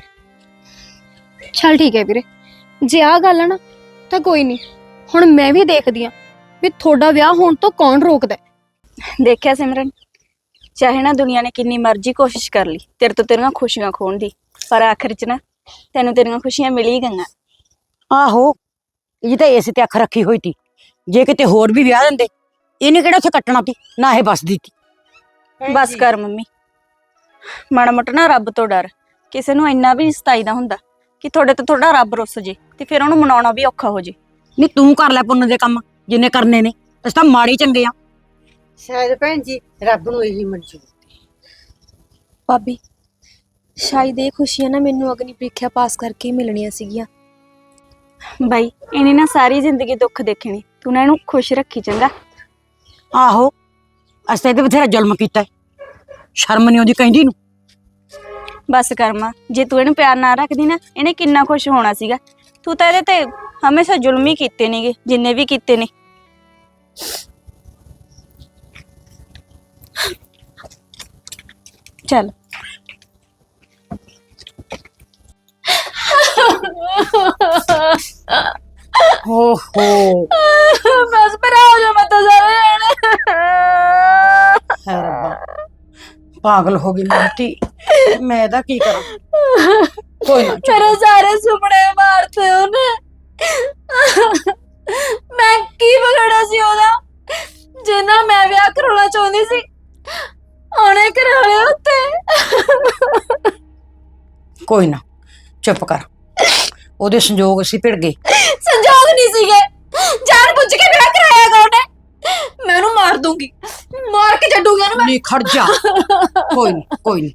ਚਲ ਠੀਕ ਹੈ ਵੀਰੇ ਜੇ ਆ ਗੱਲ ਹੈ ਨਾ ਤਾਂ ਕੋਈ ਨਹੀਂ ਹੁਣ ਮੈਂ ਵੀ ਦੇਖਦੀ ਆ ਵੀ ਤੁਹਾਡਾ ਵਿਆਹ ਹੋਣ ਤੋਂ ਕੌਣ ਰੋਕਦਾ ਹੈ। ਦੇਖਿਆ ਸਿਮਰਨ ਚਾਹੇ ਨਾ ਦੁਨੀਆ ਨੇ ਕਿੰਨੀ ਮਰਜ਼ੀ ਕੋਸ਼ਿਸ਼ ਕਰ ਲਈ ਤੇਰੇ ਤੋਂ ਤੇਰੀਆਂ ਖੁਸ਼ੀਆਂ ਖੋਣ ਦੀ ਪਰ ਆਖਿਰ 'ਚ ਨਾ ਤੈਨੂੰ ਤੇਰੀਆਂ ਖੁਸ਼ੀਆਂ ਮਿਲ ਹੀ ਗਈਆਂ। ਆਹੋ ਇਹ ਤਾਂ ਇਸ ਤੇ ਅੱਖ ਰੱਖੀ ਹੋਈ ਤੀ। ਜੇ ਕਿਤੇ ਹੋਰ ਵੀ ਵਿਆਹ ਦਿੰਦੇ ਇਹਨੇ ਕਿਹੜਾ ਉੱਥੇ ਕੱਟਣਾ ਤੀ? ਨਾ ਇਹ ਬਸਦੀ ਤੀ। ਬਸ ਕਰ ਮੰਮੀ। ਮਾੜਾ ਮੋਟਾ ਨਾ ਰੱਬ ਤੋਂ ਡਰ। ਕਿਸੇ ਨੂੰ ਇੰਨਾ ਵੀ ਸਤਾਈਦਾ ਹੁੰਦਾ ਕਿ ਤੁਹਾਡੇ ਤੋਂ ਥੋੜਾ ਰੱਬ ਰੁੱਸ ਜੇ ਤੇ ਫਿਰ ਉਹਨੂੰ ਮਨਾਉਣਾ ਵੀ ਔਖਾ ਹੋ ਜੇ। ਨਹੀਂ ਤੂੰ ਕਰ ਲੈ ਪੁੰਨ ਦੇ ਕੰਮ ਜਿੰਨੇ ਕਰਨੇ ਨੇ। ਅਸੀਂ ਤਾਂ ਮਾੜੀ ਚੰਗੇ ਆ। ਸ਼ਾਇਦ ਭੈਣ ਜੀ ਰੱਬ ਨੂੰ ਇਹੀ ਮਨਜ਼ੂਰ ਭਾਬੀ ਸ਼ਾਇਦ ਇਹ ਖੁਸ਼ੀਆਂ ਨਾ ਮੈਨੂੰ ਅਗਨੀ ਪ੍ਰੀਖਿਆ ਪਾਸ ਕਰਕੇ ਹੀ ਮਿਲਣੀਆਂ ਸੀਗੀਆਂ। ਬਾਈ ਇਹਨੇ ਨਾ ਸਾਰੀ ਜ਼ਿੰਦਗੀ ਦੁੱਖ ਦੇਖਣੇ। ਤੂੰ ਨਾ ਇਹਨੂੰ ਖੁਸ਼ ਰੱਖੀ ਚੰਗਾ। ਆਹੋ ਅਸੀਂ ਤਾਂ ਇਹਦੇ ਬਥੇਰਾ ਜ਼ੁਲਮ ਕੀਤਾ ਹੈ। ਸ਼ਰਮ ਨਹੀਂ ਆਉਂਦੀ ਕਹਿੰਦੀ ਨੂੰ। ਬਸ ਕਰਮਾ ਜੇ ਤੂੰ ਇਹਨੂੰ ਪਿਆਰ ਨਾ ਰੱਖਦੀ ਨਾ ਇਹਨੇ ਕਿੰਨਾ ਖੁਸ਼ ਹੋਣਾ ਸੀਗਾ। ਤੂੰ ਤਾਂ ਇਹਦੇ ਤੇ ਹਮੇਸ਼ਾ ਜ਼ੁਲਮ ਹੀ ਕੀਤੇ ਨੇਗੇ ਜਿੰਨੇ ਵੀ ਕੀਤੇ ਨੇ। ਚੱਲ। ਓਹੋ ਬਸ ਪਰ ਆ ਜਾ ਮੈਂ ਤਾਂ ਸਾਰੇ ਜਾਣੇ ਹੈ ਰੱਬਾ ਪਾਗਲ ਹੋ ਗਈ ਮੇਰੀ ਮੈਂ ਇਹਦਾ ਕੀ ਕਰਾਂ ਕੋਈ ਨਾ ਮੇਰੇ ਸਾਰੇ ਸੁਪਨੇ ਮਾਰਤੇ ਉਹਨੇ ਮੈਂ ਕੀ ਬਗੜਾ ਸੀ ਉਹਦਾ ਜਿੰਨਾ ਮੈਂ ਵਿਆਹ ਕਰਾਉਣਾ ਚਾਹੁੰਦੀ ਸੀ ਉਹਨੇ ਕਰਾ ਲਿਆ ਉੱਤੇ ਕੋਈ ਨਾ ਚੁੱਪ ਕਰ ਉਹਦੇ ਸੰਜੋਗ ਅਸੀਂ ਭਿੜ ਗਏ। ਸੰਜੋਗ ਨਹੀਂ ਸੀਗੇ। ਜਾਣ ਬੁੱਝ ਕੇ ਵਿਆਹ ਕਰਾਇਆ ਗਾ ਉਹਨੇ। ਮੈਂ ਉਹਨੂੰ ਮਾਰ ਦੂੰਗੀ ਮਾਰ ਕੇ ਛੱਡੂਗੀ ਉਹਨੂੰ ਨਹੀਂ ਖੜ ਜਾ। ਕੋਈ ਨਹੀਂ ਕੋਈ ਨਹੀਂ।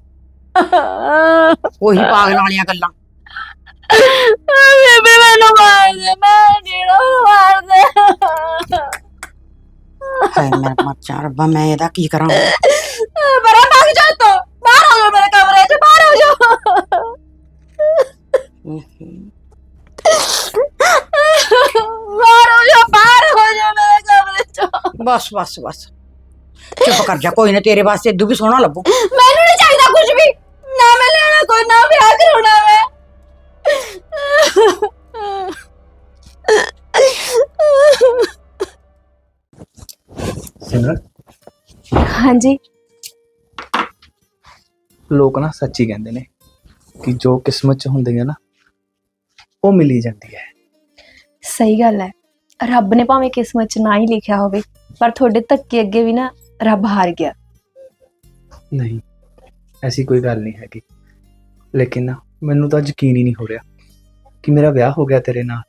ਮੈਂ ਉਹੀ ਪਾਗਲ ਵਾਲੀਆਂ ਗੱਲਾਂ। ਬੇਬੇ ਮੈਨੂੰ ਮਾਰ ਦੇ ਮੈਂ ਨੀੜੋ ਮਾਰ ਦੇ। ਹਾਏ ਮੈਂ ਮਰ ਜਾ ਰੱਬਾ ਮੈਂ ਇਹਦਾ ਕੀ ਕਰਾਂ ਬੜਾ ਭਾਗ ਜਾ ਤੋ ਬਾਹਰ ਹੋ ਜਾ ਮੇਰੇ ਕਮਰੇ ਚ ਬਾਹਰ ਹੋ ਜਾ ਬਾਹਰ ਹੋ ਜਾ ਬਾਹਰ ਹੋ ਜਾ ਮੇਰੇ ਕਮਰੇ ਚ ਬਸ ਬਸ ਬਸ। ਚੁੱਪ ਕਰ ਜਾ ਕੋਈ ਨਾ ਤੇਰੇ ਵਾਸਤੇ ਇਦੂ ਵੀ ਸੋਹਣਾ ਲੱਭੂ ਮੈਨੂੰ ਨਹੀਂ ਚਾਹੀਦਾ ਕੁਝ ਵੀ। ਨਾ ਮੈਂ ਲੈਣਾ ਕੋਈ ਨਾ ਵਿਆਹ ਕਰਾਉਣਾ ਮੈਂ। ਸਿਮਰਨ? ਹਾਂਜੀ। ਲੋਕ ਨਾ ਸੱਚੀ ਕਹਿੰਦੇ ਨੇ ਕਿ ਜੋ ਕਿਸਮਤ 'ਚ ਹੁੰਦੀ ਹੈ ਨਾ ਉਹ ਮਿਲੀ ਜਾਂਦੀ ਹੈ। ਸਹੀ ਗੱਲ ਹੈ। ਰੱਬ ਨੇ ਭਾਵੇਂ ਕਿਸਮਤ 'ਚ ਨਾ ਹੀ ਲਿਖਿਆ ਹੋਵੇ। ਪਰ ਤੁਹਾਡੇ ਧੱਕੇ ਅੱਗੇ ਵੀ ਨਾ ਰੱਬ ਹਾਰ ਗਿਆ। ਨਹੀਂ ਐਸੀ ਕੋਈ ਗੱਲ ਨਹੀਂ ਹੈਗੀ। ਲੇਕਿਨ ਨਾ ਮੈਨੂੰ ਤਾਂ ਯਕੀਨ ਹੀ ਨਹੀਂ ਹੋ ਰਿਹਾ ਕਿ ਮੇਰਾ ਵਿਆਹ ਹੋ ਗਿਆ ਤੇਰੇ ਨਾਲ।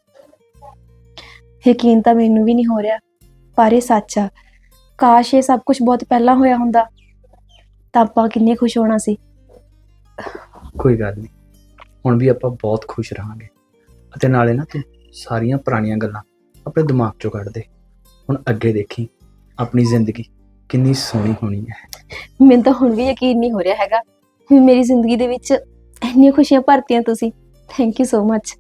ਯਕੀਨ ਤਾਂ ਮੈਨੂੰ ਵੀ ਨਹੀਂ ਹੋ ਰਿਹਾ ਪਰ ਇਹ ਸੱਚ ਆ। ਕਾਸ਼ ਇਹ ਸਭ ਕੁਝ ਬਹੁਤ ਪਹਿਲਾਂ ਹੋਇਆ ਹੁੰਦਾ ਤਾਂ ਆਪਾਂ ਕਿੰਨੇ ਖੁਸ਼ ਹੋਣਾ ਸੀ। ਕੋਈ ਗੱਲ ਨਹੀਂ ਹੁਣ ਵੀ ਆਪਾਂ ਬਹੁਤ ਖੁਸ਼ ਰਹਾਂਗੇ। ਅਤੇ ਨਾਲੇ ਨਾ ਤੂੰ ਸਾਰੀਆਂ ਪੁਰਾਣੀਆਂ ਗੱਲਾਂ ਆਪਣੇ ਦਿਮਾਗ 'ਚੋਂ ਕੱਢ ਦੇ। ਹੁਣ ਅੱਗੇ ਦੇਖੀ ਆਪਣੀ ਜ਼ਿੰਦਗੀ ਕਿੰਨੀ ਸੋਹਣੀ ਹੋਣੀ ਹੈ। ਮੈਨੂੰ ਤਾਂ ਹੁਣ ਵੀ ਯਕੀਨ ਨਹੀਂ ਹੋ ਰਿਹਾ ਹੈਗਾ। ਵੀ ਮੇਰੀ ਜ਼ਿੰਦਗੀ ਦੇ ਵਿੱਚ ਇੰਨੀਆਂ ਖੁਸ਼ੀਆਂ ਭਰਤੀਆਂ ਤੁਸੀਂ। Thank you so much